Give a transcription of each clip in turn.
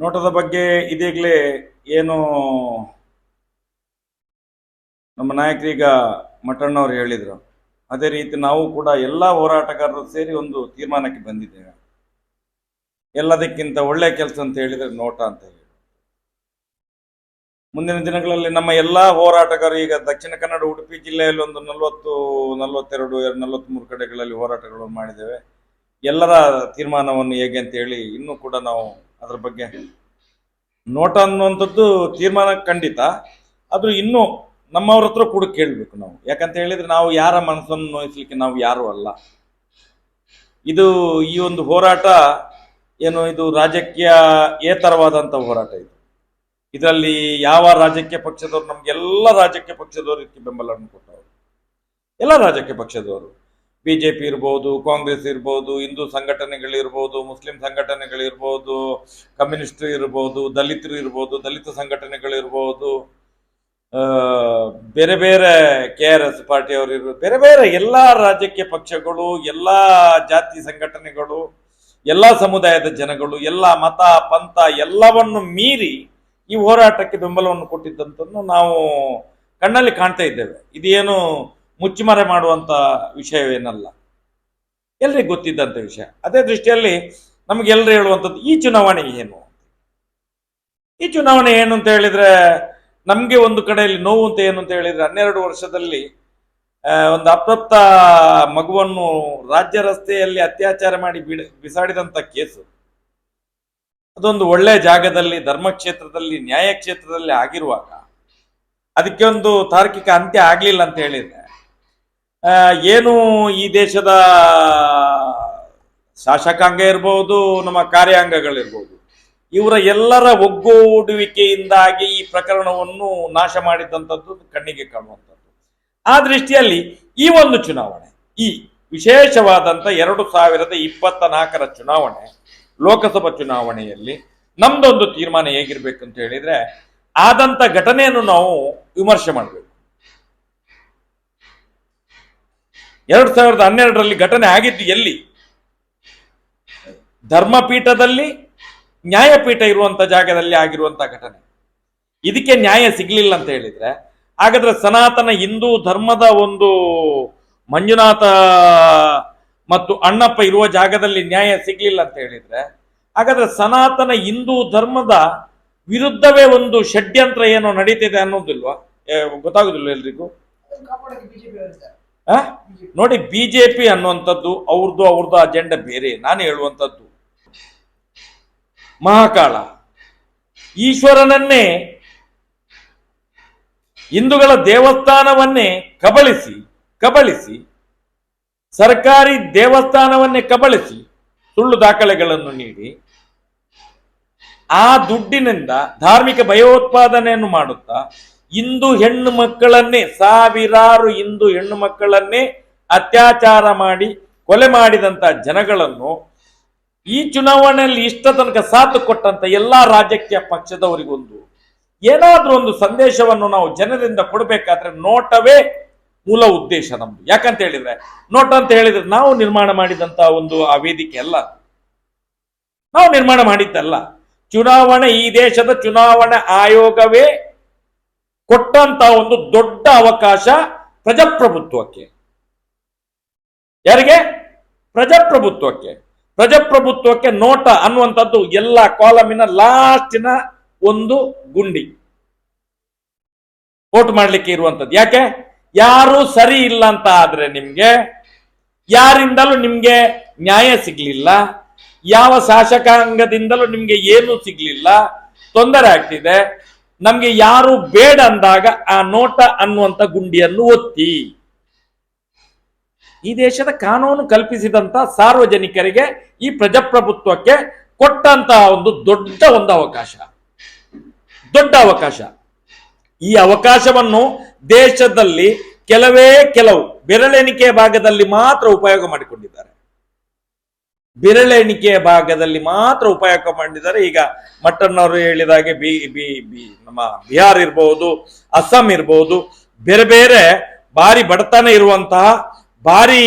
ನೋಟದ ಬಗ್ಗೆ ಇದೀಗಲೇ ಏನು ನಮ್ಮ ನಾಯಕರೀಗ ಮಠಣ್ಣವ್ರು ಹೇಳಿದರು. ಅದೇ ರೀತಿ ನಾವು ಕೂಡ ಎಲ್ಲ ಹೋರಾಟಗಾರರು ಸೇರಿ ಒಂದು ತೀರ್ಮಾನಕ್ಕೆ ಬಂದಿದ್ದೇವೆ. ಎಲ್ಲದಕ್ಕಿಂತ ಒಳ್ಳೆ ಕೆಲಸ ಅಂತ ಹೇಳಿದರೆ ನೋಟ ಅಂತ ಹೇಳಿ. ಮುಂದಿನ ದಿನಗಳಲ್ಲಿ ನಮ್ಮ ಎಲ್ಲ ಹೋರಾಟಗಾರರು, ಈಗ ದಕ್ಷಿಣ ಕನ್ನಡ, ಉಡುಪಿ ಜಿಲ್ಲೆಯಲ್ಲಿ ಒಂದು ನಲವತ್ತು, ನಲವತ್ತೆರಡು, ನಲವತ್ತ್ಮೂರು ಕಡೆಗಳಲ್ಲಿ ಹೋರಾಟಗಳನ್ನು ಮಾಡಿದ್ದೇವೆ. ಎಲ್ಲರ ತೀರ್ಮಾನವನ್ನು ಹೇಗೆ ಅಂತ ಹೇಳಿ ಇನ್ನೂ ಕೂಡ ನಾವು ಅದರ ಬಗ್ಗೆ. ನೋಟ ಅನ್ನುವಂಥದ್ದು ತೀರ್ಮಾನ ಖಂಡಿತ. ಅದು ಇನ್ನೂ ನಮ್ಮವ್ರ ಹತ್ರ ಕೂಡ ಕೇಳಬೇಕು ನಾವು. ಯಾಕಂತ ಹೇಳಿದ್ರೆ ನಾವು ಯಾರ ಮನಸ್ಸನ್ನು ನೋಯಿಸ್ಲಿಕ್ಕೆ ನಾವು ಯಾರು ಅಲ್ಲ. ಇದು ಈ ಒಂದು ಹೋರಾಟ ಏನು ಇದು ರಾಜಕೀಯ ಏತರವಾದಂಥ ಹೋರಾಟ ಇದು. ಇದರಲ್ಲಿ ಯಾವ ರಾಜಕೀಯ ಪಕ್ಷದವರು ನಮ್ಗೆಲ್ಲ ರಾಜಕೀಯ ಪಕ್ಷದವರು ಇದಕ್ಕೆ ಬೆಂಬಲವನ್ನು ಕೊಟ್ಟವರು. ಎಲ್ಲ ರಾಜಕೀಯ ಪಕ್ಷದವರು. ಬಿಜೆಪಿ ಇರ್ಬೋದು, ಕಾಂಗ್ರೆಸ್ ಇರ್ಬೋದು, ಹಿಂದೂ ಸಂಘಟನೆಗಳಿರ್ಬೋದು, ಮುಸ್ಲಿಂ ಸಂಘಟನೆಗಳಿರ್ಬೋದು, ಕಮ್ಯುನಿಸ್ಟ್ ಇರ್ಬೋದು, ದಲಿತರು ಇರ್ಬೋದು, ದಲಿತ ಸಂಘಟನೆಗಳಿರ್ಬೋದು ಬೇರೆ ಬೇರೆ ಕೆ ಆರ್ ಎಸ್ ಪಾರ್ಟಿಯವರು ಇರ್ಬೋದು, ಬೇರೆ ಬೇರೆ ಎಲ್ಲ ರಾಜಕೀಯ ಪಕ್ಷಗಳು, ಎಲ್ಲ ಜಾತಿ ಸಂಘಟನೆಗಳು, ಎಲ್ಲ ಸಮುದಾಯದ ಜನಗಳು, ಎಲ್ಲ ಮತ, ಪಂಥ ಎಲ್ಲವನ್ನು ಮೀರಿ ಈ ಹೋರಾಟಕ್ಕೆ ಬೆಂಬಲವನ್ನು ಕೊಟ್ಟಿದ್ದಂಥದ್ದು ನಾವು ಕಣ್ಣಲ್ಲಿ ಕಾಣ್ತಾ ಇದ್ದೇವೆ. ಇದೇನು ಮುಚ್ಚುಮರೆ ಮಾಡುವಂತ ವಿಷಯವೇನಲ್ಲ. ಎಲ್ರಿಗೂ ಗೊತ್ತಿದ್ದಂಥ ವಿಷಯ. ಅದೇ ದೃಷ್ಟಿಯಲ್ಲಿ ನಮ್ಗೆ ಎಲ್ಲರೂ ಹೇಳುವಂಥದ್ದು, ಈ ಚುನಾವಣೆ ಏನು ಈ ಚುನಾವಣೆ ಏನು ಅಂತ ಹೇಳಿದ್ರೆ, ನಮ್ಗೆ ಒಂದು ಕಡೆಯಲ್ಲಿ ನೋವು ಅಂತ ಏನು ಅಂತ ಹೇಳಿದ್ರೆ, ಹನ್ನೆರಡು ವರ್ಷದಲ್ಲಿ ಒಂದು ಅಪ್ರಾಪ್ತ ಮಗುವನ್ನು ರಾಜ್ಯ ರಸ್ತೆಯಲ್ಲಿ ಅತ್ಯಾಚಾರ ಮಾಡಿ ಬಿಡ, ಬಿಸಾಡಿದಂತ ಕೇಸು. ಅದೊಂದು ಒಳ್ಳೆ ಜಾಗದಲ್ಲಿ, ಧರ್ಮಕ್ಷೇತ್ರದಲ್ಲಿ ನ್ಯಾಯ ಕ್ಷೇತ್ರದಲ್ಲಿ ಆಗಿರುವಾಗ ಅದಕ್ಕೆ ಒಂದು ತಾರ್ಕಿಕ ಅಂತ್ಯ ಆಗಲಿಲ್ಲ ಅಂತ ಹೇಳಿದ್ರೆ ಏನು ಈ ದೇಶದ ಶಾಸಕಾಂಗ ಇರ್ಬೋದು, ನಮ್ಮ ಕಾರ್ಯಾಂಗಗಳಿರ್ಬೋದು, ಇವರ ಎಲ್ಲರ ಒಗ್ಗೂಡುವಿಕೆಯಿಂದಾಗಿ ಈ ಪ್ರಕರಣವನ್ನು ನಾಶ ಮಾಡಿದಂಥದ್ದು ಕಣ್ಣಿಗೆ ಕಾಣುವಂಥದ್ದು. ಆ ದೃಷ್ಟಿಯಲ್ಲಿ ಈ ಒಂದು ಚುನಾವಣೆ, ಈ ವಿಶೇಷವಾದಂಥ ಎರಡು ಸಾವಿರದ ಇಪ್ಪತ್ತ ನಾಲ್ಕರ ಚುನಾವಣೆ, ಲೋಕಸಭಾ ಚುನಾವಣೆಯಲ್ಲಿ ನಮ್ದೊಂದು ತೀರ್ಮಾನ ಹೇಗಿರ್ಬೇಕು ಅಂತ ಹೇಳಿದ್ರೆ, ಆದಂಥ ಘಟನೆಯನ್ನು ನಾವು ವಿಮರ್ಶೆ ಮಾಡಬೇಕು. ಎರಡ್ ಸಾವಿರದ ಹನ್ನೆರಡರಲ್ಲಿ ಘಟನೆ ಆಗಿದ್ದು ಎಲ್ಲಿ? ಧರ್ಮಪೀಠದಲ್ಲಿ ನ್ಯಾಯಪೀಠ ಇರುವಂತ ಜಾಗದಲ್ಲಿ ಆಗಿರುವಂತ ಘಟನೆ. ಇದಕ್ಕೆ ನ್ಯಾಯ ಸಿಗ್ಲಿಲ್ಲ ಅಂತ ಹೇಳಿದ್ರೆ ಹಾಗಾದ್ರೆ ಸನಾತನ ಹಿಂದೂ ಧರ್ಮದ ಒಂದು ಮಂಜುನಾಥ ಮತ್ತು ಅಣ್ಣಪ್ಪ ಇರುವ ಜಾಗದಲ್ಲಿ ನ್ಯಾಯ ಸಿಗ್ಲಿಲ್ಲ ಅಂತ ಹೇಳಿದ್ರೆ ಹಾಗಾದ್ರೆ ಸನಾತನ ಹಿಂದೂ ಧರ್ಮದ ವಿರುದ್ಧವೇ ಒಂದು ಷಡ್ಯಂತ್ರ ಏನೋ ನಡೀತಿದೆ ಅನ್ನೋದಿಲ್ವಾ? ಏ, ಗೊತ್ತಾಗುದಿಲ್ವ ಎಲ್ರಿಗೂ? ಕಾಪಾಡಕ್ಕೆ ಬಿಜೆಪಿ? ನೋಡಿ ಬಿಜೆಪಿ ಅನ್ನುವಂಥದ್ದು ಅವ್ರದ್ದು ಅವ್ರದ್ದು ಅಜೆಂಡಾ ಬೇರೆ ನಾನು ಹೇಳುವಂಥದ್ದು ಮಹಾಕಾಳ ಈಶ್ವರನನ್ನೇ ಹಿಂದೂಗಳ ದೇವಸ್ಥಾನವನ್ನೇ ಕಬಳಿಸಿ ಕಬಳಿಸಿ, ಸರ್ಕಾರಿ ದೇವಸ್ಥಾನವನ್ನೇ ಕಬಳಿಸಿ ಸುಳ್ಳು ದಾಖಲೆಗಳನ್ನು ನೀಡಿ ಆ ದುಡ್ಡಿನಿಂದ ಧಾರ್ಮಿಕ ಭಯೋತ್ಪಾದನೆಯನ್ನು ಮಾಡುತ್ತಾ ಹಿಂದೂ ಹೆಣ್ಣು ಮಕ್ಕಳನ್ನೇ, ಸಾವಿರಾರು ಇಂದು ಹೆಣ್ಣು ಮಕ್ಕಳನ್ನೇ ಅತ್ಯಾಚಾರ ಮಾಡಿ, ಕೊಲೆ ಮಾಡಿದಂತ ಜನಗಳನ್ನು ಈ ಚುನಾವಣೆಯಲ್ಲಿ ಇಷ್ಟ ತನಕ ಸಾಥ್ ಕೊಟ್ಟಂತ ಎಲ್ಲಾ ರಾಜಕೀಯ ಪಕ್ಷದವರಿಗೊಂದು. ಏನಾದ್ರೂ ಒಂದು ಸಂದೇಶವನ್ನು ನಾವು ಜನರಿಂದ ಕೊಡಬೇಕಾದ್ರೆ ನೋಟವೇ ಮೂಲ ಉದ್ದೇಶ ನಮ್ದು. ಯಾಕಂತ ಹೇಳಿದ್ರೆ, ನೋಟ ಅಂತ ಹೇಳಿದ್ರೆ ನಾವು ನಿರ್ಮಾಣ ಮಾಡಿದಂತ ಒಂದು ಆ ವೇದಿಕೆ ಅಲ್ಲ. ನಾವು ನಿರ್ಮಾಣ ಮಾಡಿದ್ದಲ್ಲ. ಚುನಾವಣೆ ಈ ದೇಶದ ಚುನಾವಣಾ ಆಯೋಗವೇ ಕೊಟ್ಟಂತ ಒಂದು ದೊಡ್ಡ ಅವಕಾಶ ಪ್ರಜಾಪ್ರಭುತ್ವಕ್ಕೆ. ಯಾರಿಗೆ? ಪ್ರಜಾಪ್ರಭುತ್ವಕ್ಕೆ. ಪ್ರಜಾಪ್ರಭುತ್ವಕ್ಕೆ ನೋಟ ಅನ್ನುವಂಥದ್ದು ಎಲ್ಲ ಕಾಲಮಿನ ಲಾಸ್ಟಿನ ಒಂದು ಗುಂಡಿ. ವೋಟ್ ಮಾಡ್ಲಿಕ್ಕೆ ಇರುವಂತದ್ದು ಯಾಕೆ? ಯಾರು ಸರಿ ಇಲ್ಲ ಅಂತ ಆದ್ರೆ ನಿಮ್ಗೆ, ಯಾರಿಂದಲೂ ನಿಮ್ಗೆ ನ್ಯಾಯ ಸಿಗ್ಲಿಲ್ಲ, ಯಾವ ಶಾಸಕಾಂಗದಿಂದಲೂ ನಿಮ್ಗೆ ಏನು ಸಿಗ್ಲಿಲ್ಲ, ತೊಂದರೆ ಆಗ್ತಿದೆ ನಮ್ಗೆ ಯಾರು ಬೇಡ ಅಂದಾಗ ಆ ನೋಟ ಅನ್ನುವಂತ ಗುಂಡಿಯನ್ನು ಒತ್ತಿ. ಈ ದೇಶದ ಕಾನೂನು ಕಲ್ಪಿಸಿದಂತ ಸಾರ್ವಜನಿಕರಿಗೆ ಈ ಪ್ರಜಾಪ್ರಭುತ್ವಕ್ಕೆ ಕೊಟ್ಟಂತ ಒಂದು ದೊಡ್ಡ ಒಂದು ಅವಕಾಶ. ದೊಡ್ಡ ಅವಕಾಶ. ಈ ಅವಕಾಶವನ್ನು ದೇಶದಲ್ಲಿ ಕೆಲವೇ ಕೆಲವು ಬೆರಳೆಣಿಕೆಯ ಭಾಗದಲ್ಲಿ ಮಾತ್ರ ಉಪಯೋಗ ಮಾಡಿಕೊಂಡಿದ್ದಾರೆ. ಬೆರಳೆಣಿಕೆಯ ಭಾಗದಲ್ಲಿ ಮಾತ್ರ ಉಪಯೋಗ ಮಾಡಿದ್ದಾರೆ. ಈಗ ಮಟ್ಟಣ್ಣವರು ಹೇಳಿದ ಹಾಗೆ ಬಿ ಬಿ ಬಿ, ನಮ್ಮ ಬಿಹಾರ್ ಇರಬಹುದು ಅಸ್ಸಾಂ ಇರಬಹುದು ಬೇರೆ ಬೇರೆ ಭಾರಿ ಬಡತನ ಇರುವಂತಹ ಭಾರಿ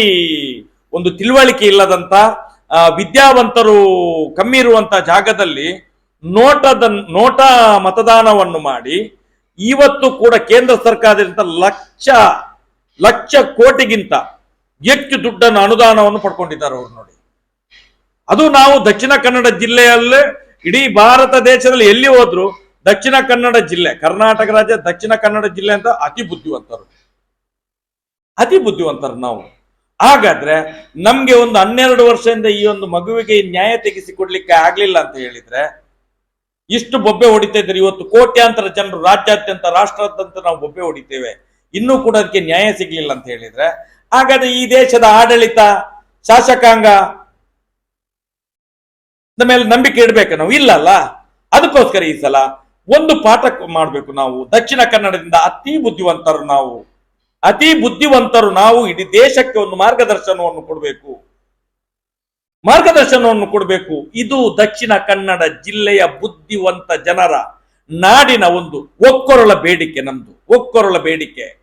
ಒಂದು ತಿಳುವಳಿಕೆ ಇಲ್ಲದಂತ ವಿದ್ಯಾವಂತರು ಕಮ್ಮಿ ಇರುವಂತಹ ಜಾಗದಲ್ಲಿ ನೋಟದ, ನೋಟ ಮತದಾನವನ್ನು ಮಾಡಿ ಇವತ್ತು ಕೂಡ ಕೇಂದ್ರ ಸರ್ಕಾರದಿಂದ ಲಕ್ಷ ಲಕ್ಷ ಕೋಟಿಗಿಂತ ಹೆಚ್ಚು ದುಡ್ಡನ್ನು ಅನುದಾನವನ್ನು ಪಡ್ಕೊಂಡಿದ್ದಾರೆ ಅವರು ನೋಡಿ. ಅದು ನಾವು ದಕ್ಷಿಣ ಕನ್ನಡ ಜಿಲ್ಲೆಯಲ್ಲೇ, ಇಡೀ ಭಾರತ ದೇಶದಲ್ಲಿ ಎಲ್ಲಿ ಹೋದ್ರು ದಕ್ಷಿಣ ಕನ್ನಡ ಜಿಲ್ಲೆ, ಕರ್ನಾಟಕ ರಾಜ್ಯ ದಕ್ಷಿಣ ಕನ್ನಡ ಜಿಲ್ಲೆ ಅಂತ ಅತಿ ಬುದ್ಧಿವಂತರು. ಅತಿ ಬುದ್ಧಿವಂತರು ನಾವು. ಹಾಗಾದ್ರೆ ನಮ್ಗೆ ಒಂದು ಹನ್ನೆರಡು ವರ್ಷದಿಂದ ಈ ಒಂದು ಮಗುವಿಗೆ ನ್ಯಾಯ ತೆಗೆಸಿಕೊಡ್ಲಿಕ್ಕೆ ಆಗ್ಲಿಲ್ಲ ಅಂತ ಹೇಳಿದ್ರೆ, ಇಷ್ಟು ಬೊಬ್ಬೆ ಹೊಡಿತಾ ಇದ್ರೆ ಇವತ್ತು ಕೋಟ್ಯಾಂತರ ಜನರು ರಾಜ್ಯಾದ್ಯಂತ, ರಾಷ್ಟ್ರಾದ್ಯಂತ ನಾವು ಬೊಬ್ಬೆ ಹೊಡಿತೇವೆ. ಇನ್ನೂ ಕೂಡ ಅದಕ್ಕೆ ನ್ಯಾಯ ಸಿಗ್ಲಿಲ್ಲ ಅಂತ ಹೇಳಿದ್ರೆ, ಹಾಗಾದ್ರೆ ಈ ದೇಶದ ಆಡಳಿತ, ಶಾಸಕಾಂಗ ಮೇಲೆ ನಂಬಿಕೆ ಇಡ್ಬೇಕು ನಾವು ಇಲ್ಲಲ್ಲ? ಅದಕ್ಕೋಸ್ಕರ ಈ ಸಲ ಒಂದು ಪಾಠ ಮಾಡಬೇಕು ನಾವು. ದಕ್ಷಿಣ ಕನ್ನಡದಿಂದ ಅತಿ ಬುದ್ಧಿವಂತರು ನಾವು. ಅತಿ ಬುದ್ಧಿವಂತರು ನಾವು ಇಡೀ ದೇಶಕ್ಕೆ ಒಂದು ಮಾರ್ಗದರ್ಶನವನ್ನು ಕೊಡಬೇಕು. ಮಾರ್ಗದರ್ಶನವನ್ನು ಕೊಡಬೇಕು. ಇದು ದಕ್ಷಿಣ ಕನ್ನಡ ಜಿಲ್ಲೆಯ ಬುದ್ಧಿವಂತ ಜನರ ನಾಡಿನ ಒಂದು ಒಕ್ಕೊರಳ ಬೇಡಿಕೆ ನಮ್ದು. ಒಕ್ಕೊರಳ ಬೇಡಿಕೆ.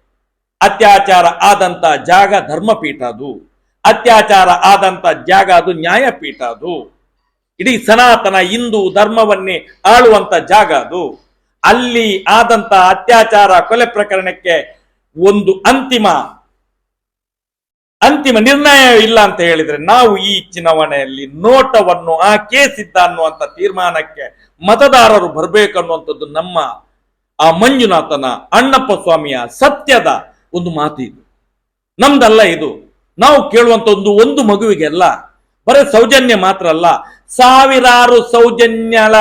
ಅತ್ಯಾಚಾರ ಆದಂತ ಜಾಗ ಧರ್ಮಪೀಠ ಅದು. ಅತ್ಯಾಚಾರ ಆದಂತ ಜಾಗ ಅದು ನ್ಯಾಯಪೀಠ ಅದು. ಇಡೀ ಸನಾತನ ಹಿಂದೂ ಧರ್ಮವನ್ನೇ ಆಳುವಂತ ಜಾಗ ಅದು. ಅಲ್ಲಿ ಆದಂತ ಅತ್ಯಾಚಾರ ಕೊಲೆ ಪ್ರಕರಣಕ್ಕೆ ಒಂದು ಅಂತಿಮ ಅಂತಿಮ ನಿರ್ಣಯ ಇಲ್ಲ ಅಂತ ಹೇಳಿದ್ರೆ ನಾವು ಈ ಚುನಾವಣೆಯಲ್ಲಿ ನೋಟವನ್ನು ಆ ಕೇಸಿದ್ದ ಅನ್ನುವಂತ ತೀರ್ಮಾನಕ್ಕೆ ಮತದಾರರು ಬರಬೇಕು ಅನ್ನುವಂಥದ್ದು ನಮ್ಮ ಆ ಮಂಜುನಾಥನ ಅಣ್ಣಪ್ಪ ಸ್ವಾಮಿಯ ಸತ್ಯದ ಒಂದು ಮಾತು ಇದು. ನಮ್ದಲ್ಲ ಇದು. ನಾವು ಕೇಳುವಂತ ಒಂದು ಒಂದು ಮಗುವಿಗೆ ಅಲ್ಲ, ಬರೀ ಸೌಜನ್ಯ ಮಾತ್ರ ಅಲ್ಲ ಸಾವಿರಾರು ಸೌಜನ್ಯಳ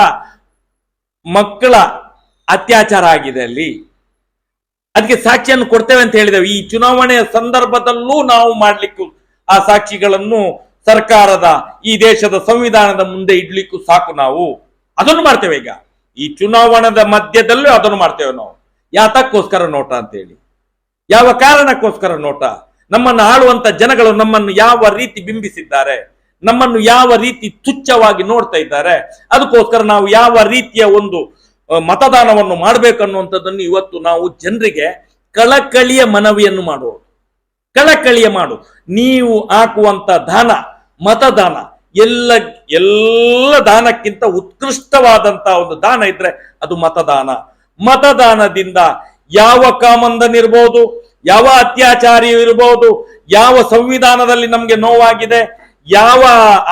ಮಕ್ಕಳ ಅತ್ಯಾಚಾರ ಆಗಿದೆ ಅಲ್ಲಿ. ಅದಕ್ಕೆ ಸಾಕ್ಷಿಯನ್ನು ಕೊಡ್ತೇವೆ ಅಂತ ಹೇಳಿದೆವು. ಈ ಚುನಾವಣೆಯ ಸಂದರ್ಭದಲ್ಲೂ ನಾವು ಮಾಡ್ಲಿಕ್ಕೂ ಆ ಸಾಕ್ಷಿಗಳನ್ನು ಸರ್ಕಾರದ ಈ ದೇಶದ ಸಂವಿಧಾನದ ಮುಂದೆ ಇಡ್ಲಿಕ್ಕೂ ಸಾಕು ನಾವು. ಅದನ್ನು ಮಾಡ್ತೇವೆ ಈಗ. ಈ ಚುನಾವಣದ ಮಧ್ಯದಲ್ಲೂ ಅದನ್ನು ಮಾಡ್ತೇವೆ ನಾವು. ಯಾತಕ್ಕೋಸ್ಕರ ನೋಟ ಅಂತ ಹೇಳಿ ಯಾವ ಕಾರಣಕ್ಕೋಸ್ಕರ ನೋಟ? ನಮ್ಮನ್ನು ಆಳುವಂತ ಜನಗಳು ನಮ್ಮನ್ನು ಯಾವ ರೀತಿ ಬಿಂಬಿಸಿದ್ದಾರೆ? ನಮ್ಮನ್ನು ಯಾವ ರೀತಿ ತುಚ್ಛವಾಗಿ ನೋಡ್ತಾ ಇದ್ದಾರೆ, ಅದಕ್ಕೋಸ್ಕರ ನಾವು ಯಾವ ರೀತಿಯ ಒಂದು ಮತದಾನವನ್ನು ಮಾಡಬೇಕನ್ನುವಂಥದ್ದನ್ನು ಇವತ್ತು ನಾವು ಜನರಿಗೆ ಕಳಕಳಿಯ ಮನವಿಯನ್ನು ಮಾಡುವುದು ಕಳಕಳಿಯ ಮಾಡು. ನೀವು ಹಾಕುವಂತ ದಾನ, ಮತದಾನ, ಎಲ್ಲ ಎಲ್ಲ ದಾನಕ್ಕಿಂತ ಉತ್ಕೃಷ್ಟವಾದಂತ ಒಂದು ದಾನ ಇದ್ರೆ ಅದು ಮತದಾನ. ಮತದಾನದಿಂದ ಯಾವ ಕಾಮಂದನಿರ್ಬೋದು ಯಾವ ಅತ್ಯಾಚಾರಿ ಇರ್ಬೋದು, ಯಾವ ಸಂವಿಧಾನದಲ್ಲಿ ನಮಗೆ ನೋವಾಗಿದೆ ಯಾವ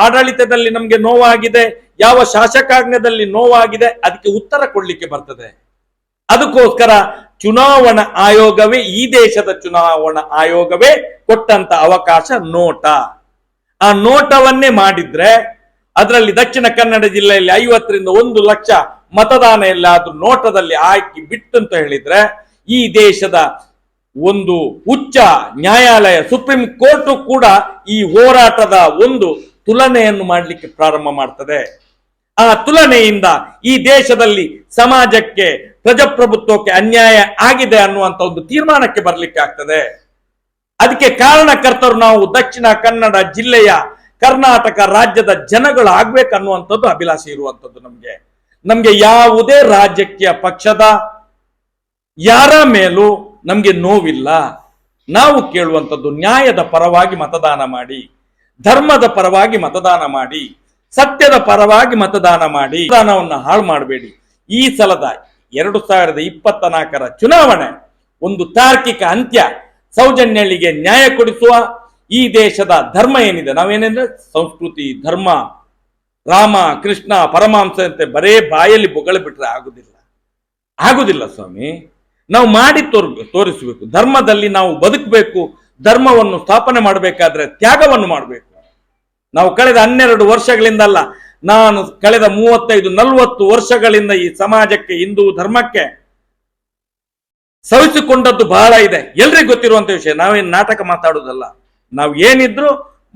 ಆಡಳಿತದಲ್ಲಿ ನಮ್ಗೆ ನೋವಾಗಿದೆ, ಯಾವ ಶಾಸಕಾಂಗದಲ್ಲಿ ನೋವಾಗಿದೆ, ಅದಕ್ಕೆ ಉತ್ತರ ಕೊಡ್ಲಿಕ್ಕೆ ಬರ್ತದೆ. ಅದಕ್ಕೋಸ್ಕರ ಚುನಾವಣಾ ಆಯೋಗವೇ, ಈ ದೇಶದ ಚುನಾವಣಾ ಆಯೋಗವೇ ಕೊಟ್ಟಂತ ಅವಕಾಶ ನೋಟ. ಆ ನೋಟವನ್ನೇ ಮಾಡಿದ್ರೆ, ಅದರಲ್ಲಿ ದಕ್ಷಿಣ ಕನ್ನಡ ಜಿಲ್ಲೆಯಲ್ಲಿ ಐವತ್ತರಿಂದ ಒಂದು ಲಕ್ಷ ಮತದಾನ ಎಲ್ಲಾದ್ರೂ ನೋಟದಲ್ಲಿ ಹಾಕಿ ಬಿಟ್ಟು ಅಂತ ಹೇಳಿದ್ರೆ, ಈ ದೇಶದ ಒಂದು ಉಚ್ಚ ನ್ಯಾಯಾಲಯ, ಸುಪ್ರೀಂ ಕೋರ್ಟ್ ಕೂಡ ಈ ಹೋರಾಟದ ಒಂದು ತುಲನೆಯನ್ನು ಮಾಡಲಿಕ್ಕೆ ಪ್ರಾರಂಭ ಮಾಡ್ತದೆ. ಆ ತುಲನೆಯಿಂದ ಈ ದೇಶದಲ್ಲಿ ಸಮಾಜಕ್ಕೆ, ಪ್ರಜಾಪ್ರಭುತ್ವಕ್ಕೆ ಅನ್ಯಾಯ ಆಗಿದೆ ಅನ್ನುವಂತ ಒಂದು ತೀರ್ಮಾನಕ್ಕೆ ಬರಲಿಕ್ಕೆ ಆಗ್ತದೆ. ಅದಕ್ಕೆ ಕಾರಣಕರ್ತರು ನಾವು ದಕ್ಷಿಣ ಕನ್ನಡ ಜಿಲ್ಲೆಯ ಕರ್ನಾಟಕ ರಾಜ್ಯದ ಜನಗಳು ಆಗ್ಬೇಕನ್ನುವಂಥದ್ದು ಅಭಿಲಾಷೆ ಇರುವಂಥದ್ದು ನಮ್ಗೆ. ನಮ್ಗೆ ಯಾವುದೇ ರಾಜಕೀಯ ಪಕ್ಷದ ಯಾರ ಮೇಲೂ ನಮ್ಗೆ ನೋವಿಲ್ಲ. ನಾವು ಕೇಳುವಂಥದ್ದು ನ್ಯಾಯದ ಪರವಾಗಿ ಮತದಾನ ಮಾಡಿ, ಧರ್ಮದ ಪರವಾಗಿ ಮತದಾನ ಮಾಡಿ, ಸತ್ಯದ ಪರವಾಗಿ ಮತದಾನ ಮಾಡಿ, ಮತದಾನವನ್ನು ಹಾಳು ಮಾಡಬೇಡಿ. ಈ ಸಲದ ಎರಡು ಸಾವಿರದ ಇಪ್ಪತ್ತ ನಾಲ್ಕರ ಚುನಾವಣೆ ಒಂದು ತಾರ್ಕಿಕ ಅಂತ್ಯ. ಸೌಜನ್ಯಳಿಗೆ ನ್ಯಾಯ ಕೊಡಿಸುವ ಈ ದೇಶದ ಧರ್ಮ ಏನಿದೆ? ನಾವೇನೆಂದ್ರೆ ಸಂಸ್ಕೃತಿ, ಧರ್ಮ, ರಾಮ, ಕೃಷ್ಣ, ಪರಮಾಂಸ ಅಂತೆ ಬರೇ ಬಾಯಲ್ಲಿ ಬೊಗಳ ಬಿಟ್ರೆ ಆಗುದಿಲ್ಲ. ಆಗುದಿಲ್ಲ ಸ್ವಾಮಿ. ನಾವು ಮಾಡಿ ತೋರ್, ತೋರಿಸಬೇಕು. ಧರ್ಮದಲ್ಲಿ ನಾವು ಬದುಕಬೇಕು, ಧರ್ಮವನ್ನು ಸ್ಥಾಪನೆ ಮಾಡಬೇಕಾದ್ರೆ ತ್ಯಾಗವನ್ನು ಮಾಡಬೇಕು. ನಾವು ಕಳೆದ ಹನ್ನೆರಡು ವರ್ಷಗಳಿಂದಲ್ಲ, ನಾನು ಕಳೆದ ಮೂವತ್ತೈದು, ನಲವತ್ತು ವರ್ಷಗಳಿಂದ ಈ ಸಮಾಜಕ್ಕೆ, ಹಿಂದೂ ಧರ್ಮಕ್ಕೆ ಸವಿಸಿಕೊಂಡದ್ದು ಬಹಳ ಇದೆ. ಎಲ್ರಿಗೂ ಗೊತ್ತಿರುವಂತ ವಿಷಯ, ನಾವೇನು ನಾಟಕ ಮಾತಾಡೋದಲ್ಲ ನಾವು ಏನಿದ್ರು